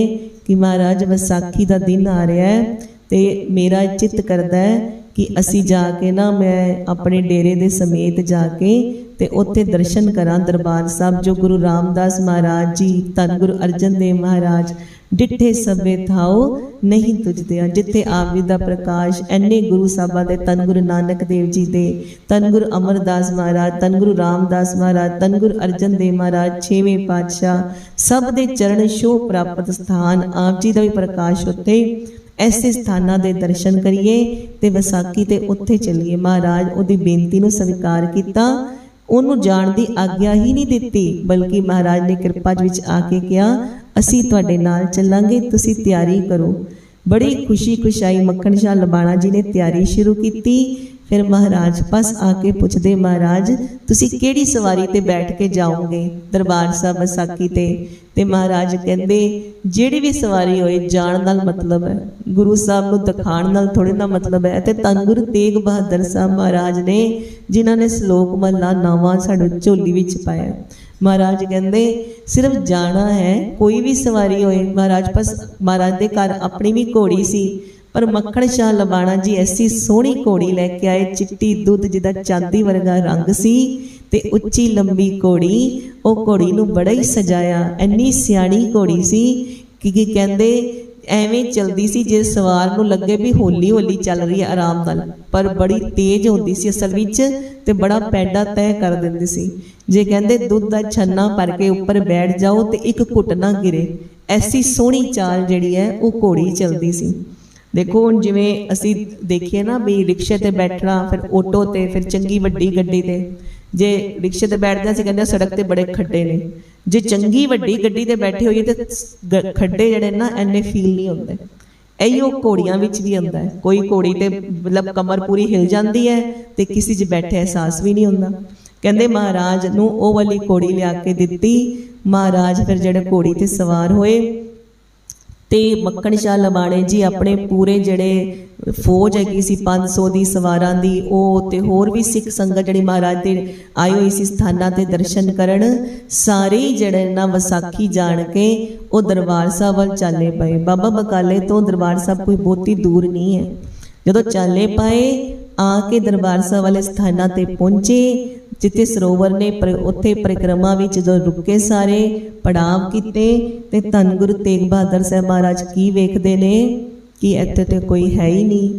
[SPEAKER 1] ਕਿ ਮਹਾਰਾਜ ਵਿਸਾਖੀ ਦਾ ਦਿਨ ਆ ਰਿਹਾ ਹੈ ਤੇ ਮੇਰਾ ਚਿੱਤ ਕਰਦਾ ਹੈ ਕਿ ਅਸੀਂ ਜਾ ਕੇ ਨਾ ਮੈਂ ਆਪਣੇ ਡੇਰੇ ਦੇ ਸਮੇਤ ਜਾ ਕੇ ਤੇ ਉੱਥੇ ਦਰਸ਼ਨ ਕਰਾਂ ਦਰਬਾਰ ਸਾਹਿਬ, ਜੋ ਗੁਰੂ ਰਾਮਦਾਸ ਮਹਾਰਾਜ ਜੀ, ਧੰਨ ਗੁਰੂ ਅਰਜਨ ਦੇਵ ਮਹਾਰਾਜ, ਡਿੱਠੇ ਸਭੇ ਥਾਓ ਨਹੀਂ ਤੁਝਦੇ ਜਿੱਥੇ ਆਪ ਜੀ ਦਾ ਪ੍ਰਕਾਸ਼ ਐਨੇ ਗੁਰੂ ਸਾਹਿਬਾਂ ਦੇ, ਧੰਨ ਗੁਰੂ ਨਾਨਕ ਦੇਵ ਜੀ ਦੇ, ਧੰਨ ਗੁਰੂ ਅਮਰਦਾਸ ਮਹਾਰਾਜ, ਧੰਨ ਗੁਰੂ ਰਾਮਦਾਸ ਮਹਾਰਾਜ, ਧੰਨ ਗੁਰੂ ਅਰਜਨ ਦੇਵ ਮਹਾਰਾਜ, ਛੇਵੇਂ ਪਾਤਸ਼ਾਹ, ਸਭ ਦੇ ਚਰਨ ਛੋਹ ਪ੍ਰਾਪਤ ਸਥਾਨ, ਆਪ ਜੀ ਦਾ ਵੀ ਪ੍ਰਕਾਸ਼ ਉੱਥੇ ਐਸੇ ਸਥਾਨਾਂ ਦੇ ਦਰਸ਼ਨ ਕਰੀਏ ਤੇ ਵਿਸਾਖੀ ਤੇ ਉੱਥੇ ਚੱਲੀਏ। ਮਹਾਰਾਜ ਉਹਦੀ ਬੇਨਤੀ ਨੂੰ ਸਵੀਕਾਰ ਕੀਤਾ। ਉਹਨੂੰ ਜਾਣ ਦੀ ਆਗਿਆ ਹੀ ਨਹੀਂ ਦਿੱਤੀ ਬਲਕਿ ਮਹਾਰਾਜ ਨੇ ਕਿਰਪਾ ਵਿੱਚ ਆ ਕੇ ਕਿਹਾ ਅਸੀਂ ਤੁਹਾਡੇ ਨਾਲ ਚੱਲਾਂਗੇ ਤੁਸੀਂ ਤਿਆਰੀ ਕਰੋ। ਬੜੀ ਖੁਸ਼ੀ ਖੁਸ਼ਾਈ ਮੱਖਣ ਸ਼ਾਹ ਲਬਾਣਾ ਜੀ ਨੇ ਤਿਆਰੀ ਸ਼ੁਰੂ ਕੀਤੀ। ਫਿਰ ਮਹਾਰਾਜ ਪਾਸ ਆ ਕੇ ਪੁੱਛਦੇ, ਮਹਾਰਾਜ, ਤੁਸੀਂ ਕਿਹੜੀ ਸਵਾਰੀ ਤੇ ਬੈਠ ਕੇ ਜਾਓਗੇ? ਦਰਬਾਰ ਸਾਹਿਬ ਵਿਸਾਖੀ ਤੇ। ਤੇ ਮਹਾਰਾਜ ਕਹਿੰਦੇ, ਜਿਹੜੀ ਵੀ ਸਵਾਰੀ ਹੋਏ, ਜਾਣ ਨਾਲ ਮਤਲਬ ਹੈ। ਗੁਰੂ ਸਾਹਿਬ ਨੂੰ ਦਿਖਾਣ ਨਾਲ ਥੋੜੇ ਨਾ ਮਤਲਬ ਹੈ। ਤੇ ਧੰਨ ਗੁਰੂ ਤੇਗ ਬਹਾਦਰ ਸਾਹਿਬ ਮਹਾਰਾਜ ਨੇ, ਜਿਨ੍ਹਾਂ ਨੇ ਸ਼ਲੋਕ ਮਹਲਾ ਨਾਵਾਂ ਸਾਡੇ ਝੋਲੀ ਵਿੱਚ ਪਾਇਆ। ਮਹਾਰਾਜ ਕਹਿੰਦੇ, ਸਿਰਫ ਜਾਣਾ ਹੈ, ਕੋਈ ਵੀ ਸਵਾਰੀ ਹੋਏ। ਮਹਾਰਾਜ ਪਾਸ, ਮਹਾਰਾਜ ਦੇ ਘਰ ਆਪਣੀ ਵੀ ਘੋੜੀ ਸੀ। ਪਰ ਮੱਖਣ ਸ਼ਾਹ ਲਬਾਣਾ ਜੀ ਐਸੀ ਸੋਹਣੀ ਘੋੜੀ ਲੈ ਕੇ ਆਏ, ਚਿੱਟੀ ਦੁੱਧ ਜਿਹਦਾ ਚਾਂਦੀ ਵਰਗਾ ਰੰਗ ਸੀ ਤੇ ਉੱਚੀ ਲੰਬੀ ਘੋੜੀ, ਉਹ ਘੋੜੀ ਨੂੰ ਬੜਾ ਹੀ ਸਜਾਇਆ। ਐਨੀ ਸਿਆਣੀ ਘੋੜੀ ਸੀ ਕਿ ਕੀ ਕਹਿੰਦੇ, ਐਵੇਂ ਚਲਦੀ ਸੀ ਜੇ ਸਵਾਰ ਨੂੰ ਲੱਗੇ ਵੀ ਹੌਲੀ ਹੌਲੀ ਚੱਲ ਰਹੀ ਹੈ ਆਰਾਮ ਨਾਲ, ਪਰ ਬੜੀ ਤੇਜ਼ ਹੁੰਦੀ ਸੀ ਅਸਲ ਵਿੱਚ ਤੇ ਬੜਾ ਪੈਂਡਾ ਤੈਅ ਕਰ ਦਿੰਦੀ ਸੀ। ਜੇ ਕਹਿੰਦੇ ਦੁੱਧ ਦਾ ਛੰਨਾ ਭਰ ਕੇ ਉੱਪਰ ਬੈਠ ਜਾਓ ਤੇ ਇੱਕ ਘੁੱਟ ਨਾ ਗਿਰੇ, ਐਸੀ ਸੋਹਣੀ ਚਾਲ ਜਿਹੜੀ ਹੈ ਉਹ ਘੋੜੀ ਚਲਦੀ ਸੀ। ਦੇਖੋ, ਹੁਣ ਜਿਵੇਂ ਅਸੀਂ ਦੇਖੀਏ ਨਾ ਵੀ ਰਿਕਸ਼ੇ ਤੇ ਬੈਠਣਾ, ਫਿਰ ਆਟੋ ਤੇ, ਫਿਰ ਚੰਗੀ ਵੱਡੀ ਗੱਡੀ ਤੇ। ਜੇ ਰਿਕਸ਼ੇ ਤੇ ਬੈਠਦੇ ਅਸੀਂ ਕਹਿੰਦੇ ਸੜਕ ਤੇ ਬੜੇ ਖੱਡੇ ਨੇ। ਜੇ ਚੰਗੀ ਵੱਡੀ ਗੱਡੀ ਤੇ ਬੈਠੇ ਹੋਈਏ ਤੇ ਖੱਡੇ ਜਿਹੜੇ ਨਾ ਐਨੇ ਫੀਲ ਨਹੀਂ ਹੁੰਦੇ। ਇਹੋ ਘੋੜੀਆਂ ਵਿੱਚ ਵੀ ਆਉਂਦਾ ਹੈ। ਕੋਈ ਘੋੜੀ ਤੇ ਮਤਲਬ ਕਮਰ ਪੂਰੀ ਹਿਲ ਜਾਂਦੀ ਹੈ ਤੇ ਕਿਸੇ 'ਚ ਬੈਠੇ ਅਹਿਸਾਸ ਵੀ ਨਹੀਂ ਹੁੰਦਾ। ਕਹਿੰਦੇ ਮਹਾਰਾਜ ਨੂੰ ਉਹ ਵਾਲੀ ਘੋੜੀ ਲਿਆ ਕੇ ਦਿੱਤੀ। ਮਹਾਰਾਜ ਫਿਰ ਜਿਹੜੇ ਘੋੜੀ ਤੇ ਸਵਾਰ ਹੋਏ ਤੇ ਮੱਖਣ ਸ਼ਾਹ ਲਬਾਣੇ ਜੀ ਆਪਣੇ ਪੂਰੇ ਜਿਹੜੇ ਫੌਜ ਹੈਗੀ ਸੀ 500 ਦੀ ਸਵਾਰਾਂ ਦੀ, ਉਹ ਤੇ ਹੋਰ ਵੀ ਸਿੱਖ ਸੰਗਤ ਜਿਹੜੀ ਮਹਾਰਾਜ ਦੇ ਆਈ ਹੋਈ ਸੀ ਸਥਾਨਾਂ ਤੇ ਦਰਸ਼ਨ ਕਰਨ, ਸਾਰੇ ਹੀ ਜਿਹੜੇ ਨਾ ਵਿਸਾਖੀ ਜਾਣ ਕੇ ਉਹ ਦਰਬਾਰ ਸਾਹਿਬ ਵੱਲ ਚਾਲੇ ਪਏ। ਬਾਬਾ ਬਕਾਲੇ ਤੋਂ ਦਰਬਾਰ ਸਾਹਿਬ ਕੋਈ ਬਹੁਤੀ ਦੂਰ ਨਹੀਂ ਹੈ। ਜਦੋਂ ਚਾਲੇ ਪਏ, ਆ ਕੇ ਦਰਬਾਰ ਸਾਹਿਬ ਵਾਲੇ ਸਥਾਨਾਂ ਤੇ ਪਹੁੰਚੇ ਜਿੱਥੇ ਸਰੋਵਰ ਨੇ ਉੱਥੇ ਪਰਿਕਰਮਾ ਵਿੱਚ ਜਦੋਂ ਰੁਕੇ ਸਾਰੇ, ਪੜਾਵ ਕੀਤੇ ਤੇ ਧੰਨ ਗੁਰੂ ਤੇਗ ਬਹਾਦਰ ਸਾਹਿਬ ਮਹਾਰਾਜ ਕੀ ਵੇਖਦੇ ਨੇ? ਕਿ ਇੱਥੇ ਤੇ ਕੋਈ ਹੈ ਹੀ ਨਹੀਂ?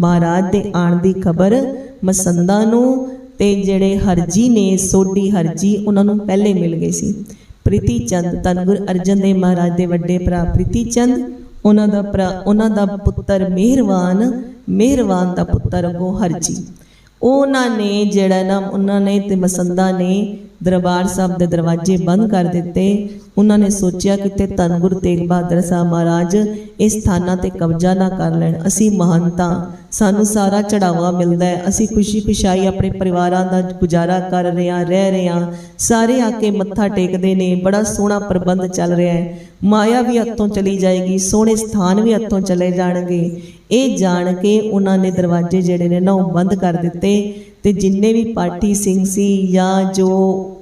[SPEAKER 1] ਮਹਾਰਾਜ ਦੇ ਆਣ ਦੀ ਖਬਰ ਮਸੰਦਾ ਨੂੰ ਤੇ ਜਿਹੜੇ ਹਰਜੀ ਨੇ, ਸੋਢੀ ਹਰਜੀ, ਉਹਨਾਂ ਨੂੰ ਪਹਿਲੇ ਮਿਲ ਗਏ ਸੀ। ਪ੍ਰੀਤੀ ਚੰਦ, ਧੰਨ ਗੁਰੂ ਅਰਜਨ ਦੇਵ ਮਹਾਰਾਜ ਦੇ ਵੱਡੇ ਭਰਾ ਪ੍ਰੀਤੀ ਚੰਦ, ਉਹਨਾਂ ਦਾ ਭਰਾ, ਉਹਨਾਂ ਦਾ ਪੁੱਤਰ ਮਿਹਰਵਾਨ ਮਿਹਰਵਾਨ ਦਾ ਪੁੱਤਰ ਉਹ ਹਰਜੀ। ਉਹਨਾਂ ਨੇ ਜਿਹੜਾ ਨਾ, ਉਹਨਾਂ ਨੇ ਤੇ ਮਸੰਦਾ ਨੇ ਦਰਬਾਰ ਸਾਹਿਬ ਦੇ ਦਰਵਾਜ਼ੇ ਬੰਦ ਕਰ ਦਿੱਤੇ। ਉਹਨਾਂ ਨੇ ਸੋਚਿਆ ਕਿਤੇ ਧੰਨ ਗੁਰੂ ਤੇਗ ਬਹਾਦਰ ਸਾਹਿਬ ਮਹਾਰਾਜ ਇਸ ਸਥਾਨਾਂ ਤੇ ਕਬਜ਼ਾ ਨਾ ਕਰ ਲੈਣ। ਅਸੀਂ ਮਹਾਨਤਾ ਸਾਨੂੰ ਸਾਰਾ ਚੜਾਵਾ ਮਿਲਦਾ ਹੈ। ਅਸੀਂ ਖੁਸ਼ੀ ਖੁਸ਼ਾਈ ਆਪਣੇ ਪਰਿਵਾਰਾਂ ਦਾ ਗੁਜ਼ਾਰਾ ਕਰ ਰਹੇ ਹਾਂ, ਰਹਿ ਰਹੇ ਹਾਂ। ਸਾਰੇ ਆ ਕੇ ਮੱਥਾ ਟੇਕਦੇ ਨੇ, ਬੜਾ ਸੋਹਣਾ ਪ੍ਰਬੰਧ ਚੱਲ ਰਿਹਾ ਹੈ। ਮਾਇਆ ਵੀ ਹੱਥੋਂ ਚਲੀ ਜਾਏਗੀ, ਸੋਹਣੇ ਸਥਾਨ ਵੀ ਹੱਥੋਂ ਚਲੇ ਜਾਣਗੇ। ਇਹ ਜਾਣ ਕੇ ਉਹਨਾਂ ਨੇ ਦਰਵਾਜ਼ੇ ਜਿਹੜੇ ਨੇ ਨਾ ਉਹ ਬੰਦ ਕਰ ਦਿੱਤੇ ਤੇ ਜਿੰਨੇ ਵੀ ਪਾਠੀ ਸਿੰਘ ਸੀ ਜਾਂ ਜੋ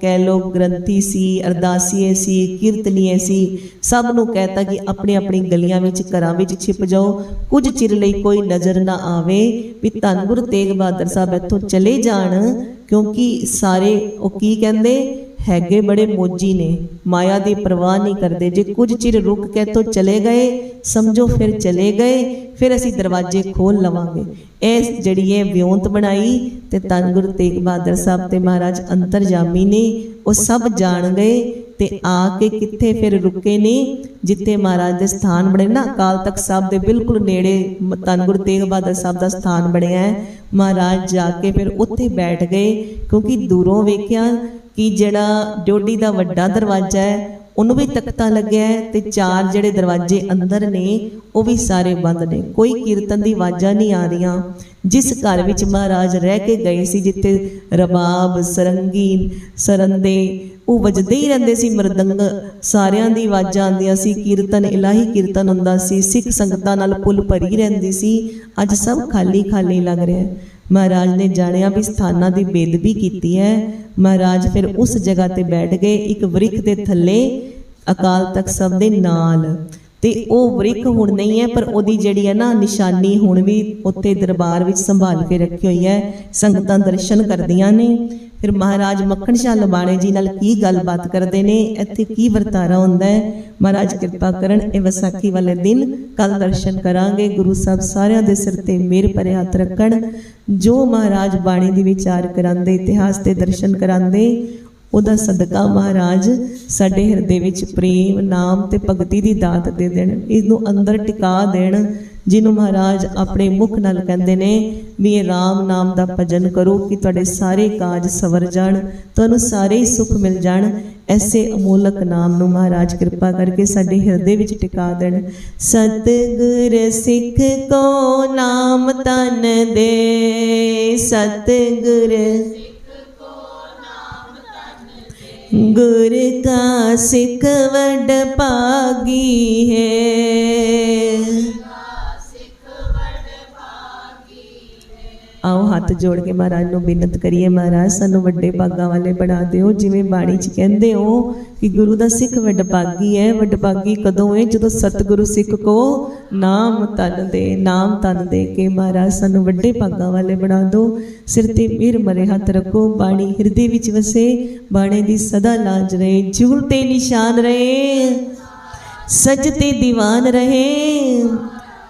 [SPEAKER 1] ਕਹਿ ਲੋ ਗ੍ਰੰਥੀ ਸੀ, ਅਰਦਾਸੀਏ ਸੀ, ਕੀਰਤਨੀਏ ਸੀ, ਸਭ ਨੂੰ ਕਹਿਤਾ ਕਿ ਆਪਣੇ ਆਪਣੀ ਗਲੀਆਂ ਵਿੱਚ, ਘਰਾਂ ਵਿੱਚ ਛਿਪ ਜਾਓ। ਕੁਝ ਚਿਰ ਲਈ ਕੋਈ ਨਜ਼ਰ ਨਾ ਆਵੇ ਵੀ ਧੰਨ ਗੁਰੂ ਤੇਗ ਬਹਾਦਰ ਸਾਹਿਬ ਇੱਥੋਂ ਚਲੇ ਜਾਣ ਕਿਉਂਕਿ ਸਾਰੇ ਉਹ ਕੀ ਕਹਿੰਦੇ? ਹੈਗੇ ਬੜੇ ਮੋਜੀ ਨੇ, ਮਾਇਆ ਦੀ ਪਰਵਾਹ ਨਹੀਂ ਕਰਦੇ। ਜੇ ਕੁਝ ਚਿਰ ਰੁਕ ਕੇ ਤੋਂ ਚਲੇ ਗਏ, ਸਮਝੋ ਫਿਰ ਚਲੇ ਗਏ, ਫਿਰ ਅਸੀਂ ਦਰਵਾਜ਼ੇ ਖੋਲ ਲਵਾਂਗੇ। ਇਸ ਜਿਹੜੀ ਇਹ ਵਿਉਂਤ ਬਣਾਈ ਤੇ ਧੰਨ ਗੁਰੂ ਤੇਗ ਬਹਾਦਰ ਸਾਹਿਬ ਤੇ ਮਹਾਰਾਜ ਅੰਤਰਜਾਮੀ ਨੇ, ਉਹ ਸਭ ਜਾਣ ਗਏ ਤੇ ਆ ਕੇ ਕਿੱਥੇ ਫਿਰ ਰੁਕੇ ਨੇ, ਜਿੱਥੇ ਮਹਾਰਾਜ ਦੇ ਸਥਾਨ ਬਣੇ ਨਾ, ਅਕਾਲ ਤਖਤ ਸਾਹਿਬ ਦੇ ਬਿਲਕੁਲ ਨੇੜੇ ਮ- ਧੰਨ ਗੁਰੂ ਤੇਗ ਬਹਾਦਰ ਸਾਹਿਬ ਦਾ ਸਥਾਨ ਬਣਿਆ ਹੈ। ਮਹਾਰਾਜ ਜਾ ਕੇ ਫਿਰ ਉੱਥੇ ਬੈਠ ਗਏ, ਕਿਉਂਕਿ ਦੂਰੋਂ ਵੇਖਿਆ ਕਿ ਜਿਹੜਾ ਡੋਡੀ ਦਾ ਵੱਡਾ ਦਰਵਾਜ਼ਾ ਹੈ, ਉਹਨੂੰ ਵੀ ਤਖਤਾ ਲੱਗਿਆ ਤੇ ਚਾਰ ਜਿਹੜੇ ਦਰਵਾਜ਼ੇ ਅੰਦਰ ਨੇ, ਉਹ ਵੀ ਸਾਰੇ ਬੰਦ ਨੇ। ਕੋਈ ਕੀਰਤਨ ਦੀ ਆਵਾਜ਼ਾਂ ਨਹੀਂ ਆ ਰਹੀਆਂ। ਜਿਸ ਘਰ ਵਿੱਚ ਮਹਾਰਾਜ ਰਹਿ ਕੇ ਗਏ ਸੀ, ਜਿੱਥੇ ਰਬਾਬ, ਸਰੰਗੀ, ਸਰੰਦੇ, ਉਹ ਵੱਜਦੇ ਹੀ ਰਹਿੰਦੇ ਸੀ, ਮਰਦੰਗ ਸਾਰਿਆਂ ਦੀ ਆਵਾਜ਼ਾਂ ਆਉਂਦੀਆਂ ਸੀ। ਕੀਰਤਨ, ਇਲਾਹੀ ਕੀਰਤਨ ਹੁੰਦਾ ਸੀ। ਸਿੱਖ ਸੰਗਤਾਂ ਨਾਲ ਪੁੱਲ ਭਰੀ ਰਹਿੰਦੀ ਸੀ। ਅੱਜ ਸਭ ਖਾਲੀ ਖਾਲੀ ਲੱਗ ਰਿਹਾ ਹੈ। ਮਹਾਰਾਜ ਨੇ ਜਾਣਿਆ ਵੀ ਸਥਾਨਾਂ ਦੀ ਬੇਦਬੀ ਕੀਤੀ ਹੈ। ਮਹਾਰਾਜ ਫਿਰ ਉਸ ਜਗ੍ਹਾ ਤੇ ਬੈਠ ਗਏ, ਇੱਕ ਵ੍ਰਿਖ ਦੇ ਥੱਲੇ ਅਕਾਲ ਤਖਤ ਸਭ ਦੇ ਨਾਲ। ਤੇ ਉਹ ਵਰਿਕ ਹੁਣ ਨਹੀਂ ਹੈ, ਪਰ ਉਹਦੀ ਜਿਹੜੀ ਹੈ ਨਾ ਨਿਸ਼ਾਨੀ ਹੁਣ ਵੀ ਉੱਥੇ ਦਰਬਾਰ ਵਿੱਚ ਸੰਭਾਲ ਕੇ ਰੱਖੀ ਹੋਈ ਹੈ। ਸੰਗਤਾਂ ਦਰਸ਼ਨ ਕਰਦੀਆਂ ਨੇ। ਫਿਰ ਮਹਾਰਾਜ ਮੱਖਣ ਸ਼ਾਹ ਲਬਾਣੇ ਜੀ ਨਾਲ ਕੀ ਗੱਲਬਾਤ ਕਰਦੇ ਨੇ? ਇੱਥੇ ਕੀ ਵਰਤਾਰਾ ਹੁੰਦਾ ਹੈ? ਮਹਾਰਾਜ ਕਿਰਪਾ ਕਰਨ, ਇਹ ਵਿਸਾਖੀ ਵਾਲੇ ਦਿਨ ਕੱਲ ਦਰਸ਼ਨ ਕਰਾਂਗੇ। ਗੁਰੂ ਸਾਹਿਬ ਸਾਰਿਆਂ ਦੇ ਸਿਰ ਤੇ ਮੇਰ ਭਰੇ ਹੱਥ ਰੱਖਣ। ਜੋ ਮਹਾਰਾਜ ਬਾਣੀ ਦੀ ਵਿਚਾਰ ਕਰਾਂਦੇ, ਇਤਿਹਾਸ ਤੇ ਦਰਸ਼ਨ ਕਰਾਂਦੇ ਉਹਦਾ ਸਦਕਾ ਮਹਾਰਾਜ ਸਾਡੇ ਹਿਰਦੇ ਵਿੱਚ ਪ੍ਰੇਮ, ਨਾਮ ਤੇ ਭਗਤੀ ਦੀ ਦਾਤ ਦੇ ਦੇਣ ਇਸ ਨੂੰ ਅੰਦਰ ਟਿਕਾ ਦੇਣ, ਜਿਹਨੂੰ ਮਹਾਰਾਜ ਆਪਣੇ ਮੁਖ ਨਾਲ ਕਹਿੰਦੇ ਨੇ ਵੀ ਇਹ RAM ਨਾਮ ਦਾ ਭਜਨ ਕਰੋ ਕਿ ਤੁਹਾਡੇ ਸਾਰੇ ਕਾਜ ਸਵਰ ਜਾਣ, ਤੁਹਾਨੂੰ ਸਾਰੇ ਹੀ ਸੁੱਖ ਮਿਲ ਜਾਣ। ਐਸੇ ਅਮੋਲਕ ਨਾਮ ਨੂੰ ਮਹਾਰਾਜ ਕਿਰਪਾ ਕਰਕੇ ਸਾਡੇ ਹਿਰਦੇ ਵਿੱਚ ਟਿਕਾ ਦੇਣ। ਸਤਿਗੁਰ ਸਿੱਖ ਕੋ ਨਾਮ ਤਨ ਦੇ, ਸਤਿਗੁਰ ਗੁਰ ਕਾ ਸਿੱਖ ਵਡ ਭਾਗੀ ਹੈ। ਆਓ ਹੱਥ ਜੋੜ ਕੇ ਮਹਾਰਾਜ ਨੂੰ ਬੇਨਤ ਕਰੀਏ ਮਹਾਰਾਜ, ਸਾਨੂੰ ਵੱਡੇ ਭਾਗਾਂ ਵਾਲੇ ਬਣਾ ਦਿਓ, ਜਿਵੇਂ ਬਾਣੀ 'ਚ ਕਹਿੰਦੇ ਹੋ ਕਿ ਗੁਰੂ ਦਾ ਸਿੱਖ ਵੱਡ ਭਾਗੀ ਹੈ ਵੱਡ ਭਾਗੀ ਕਦੋਂ ਹੈ? ਜਦੋਂ ਸਤਿਗੁਰੂ ਸਿੱਖ ਕੋ ਨਾਮ ਤਨ ਦੇ, ਨਾਮ ਤਨ ਦੇ ਕੇ ਮਹਾਰਾਜ ਸਾਨੂੰ ਵੱਡੇ ਭਾਗਾਂ ਵਾਲੇ ਬਣਾ ਦਿਓ। ਸਿਰ ਤੇ ਮਿਹਰ ਮਰੇ ਹੱਥ ਰੱਖੋ, ਬਾਣੀ ਹਿਰਦੇ ਵਿੱਚ ਵਸੇ, ਬਾਣੇ ਦੀ ਸਦਾ ਲਾਜ ਰਹੇ, ਜੂਲ ਤੇ ਨਿਸ਼ਾਨ ਰਹੇ ਸਜਤੇ ਦੀਵਾਨ ਰਹੇ।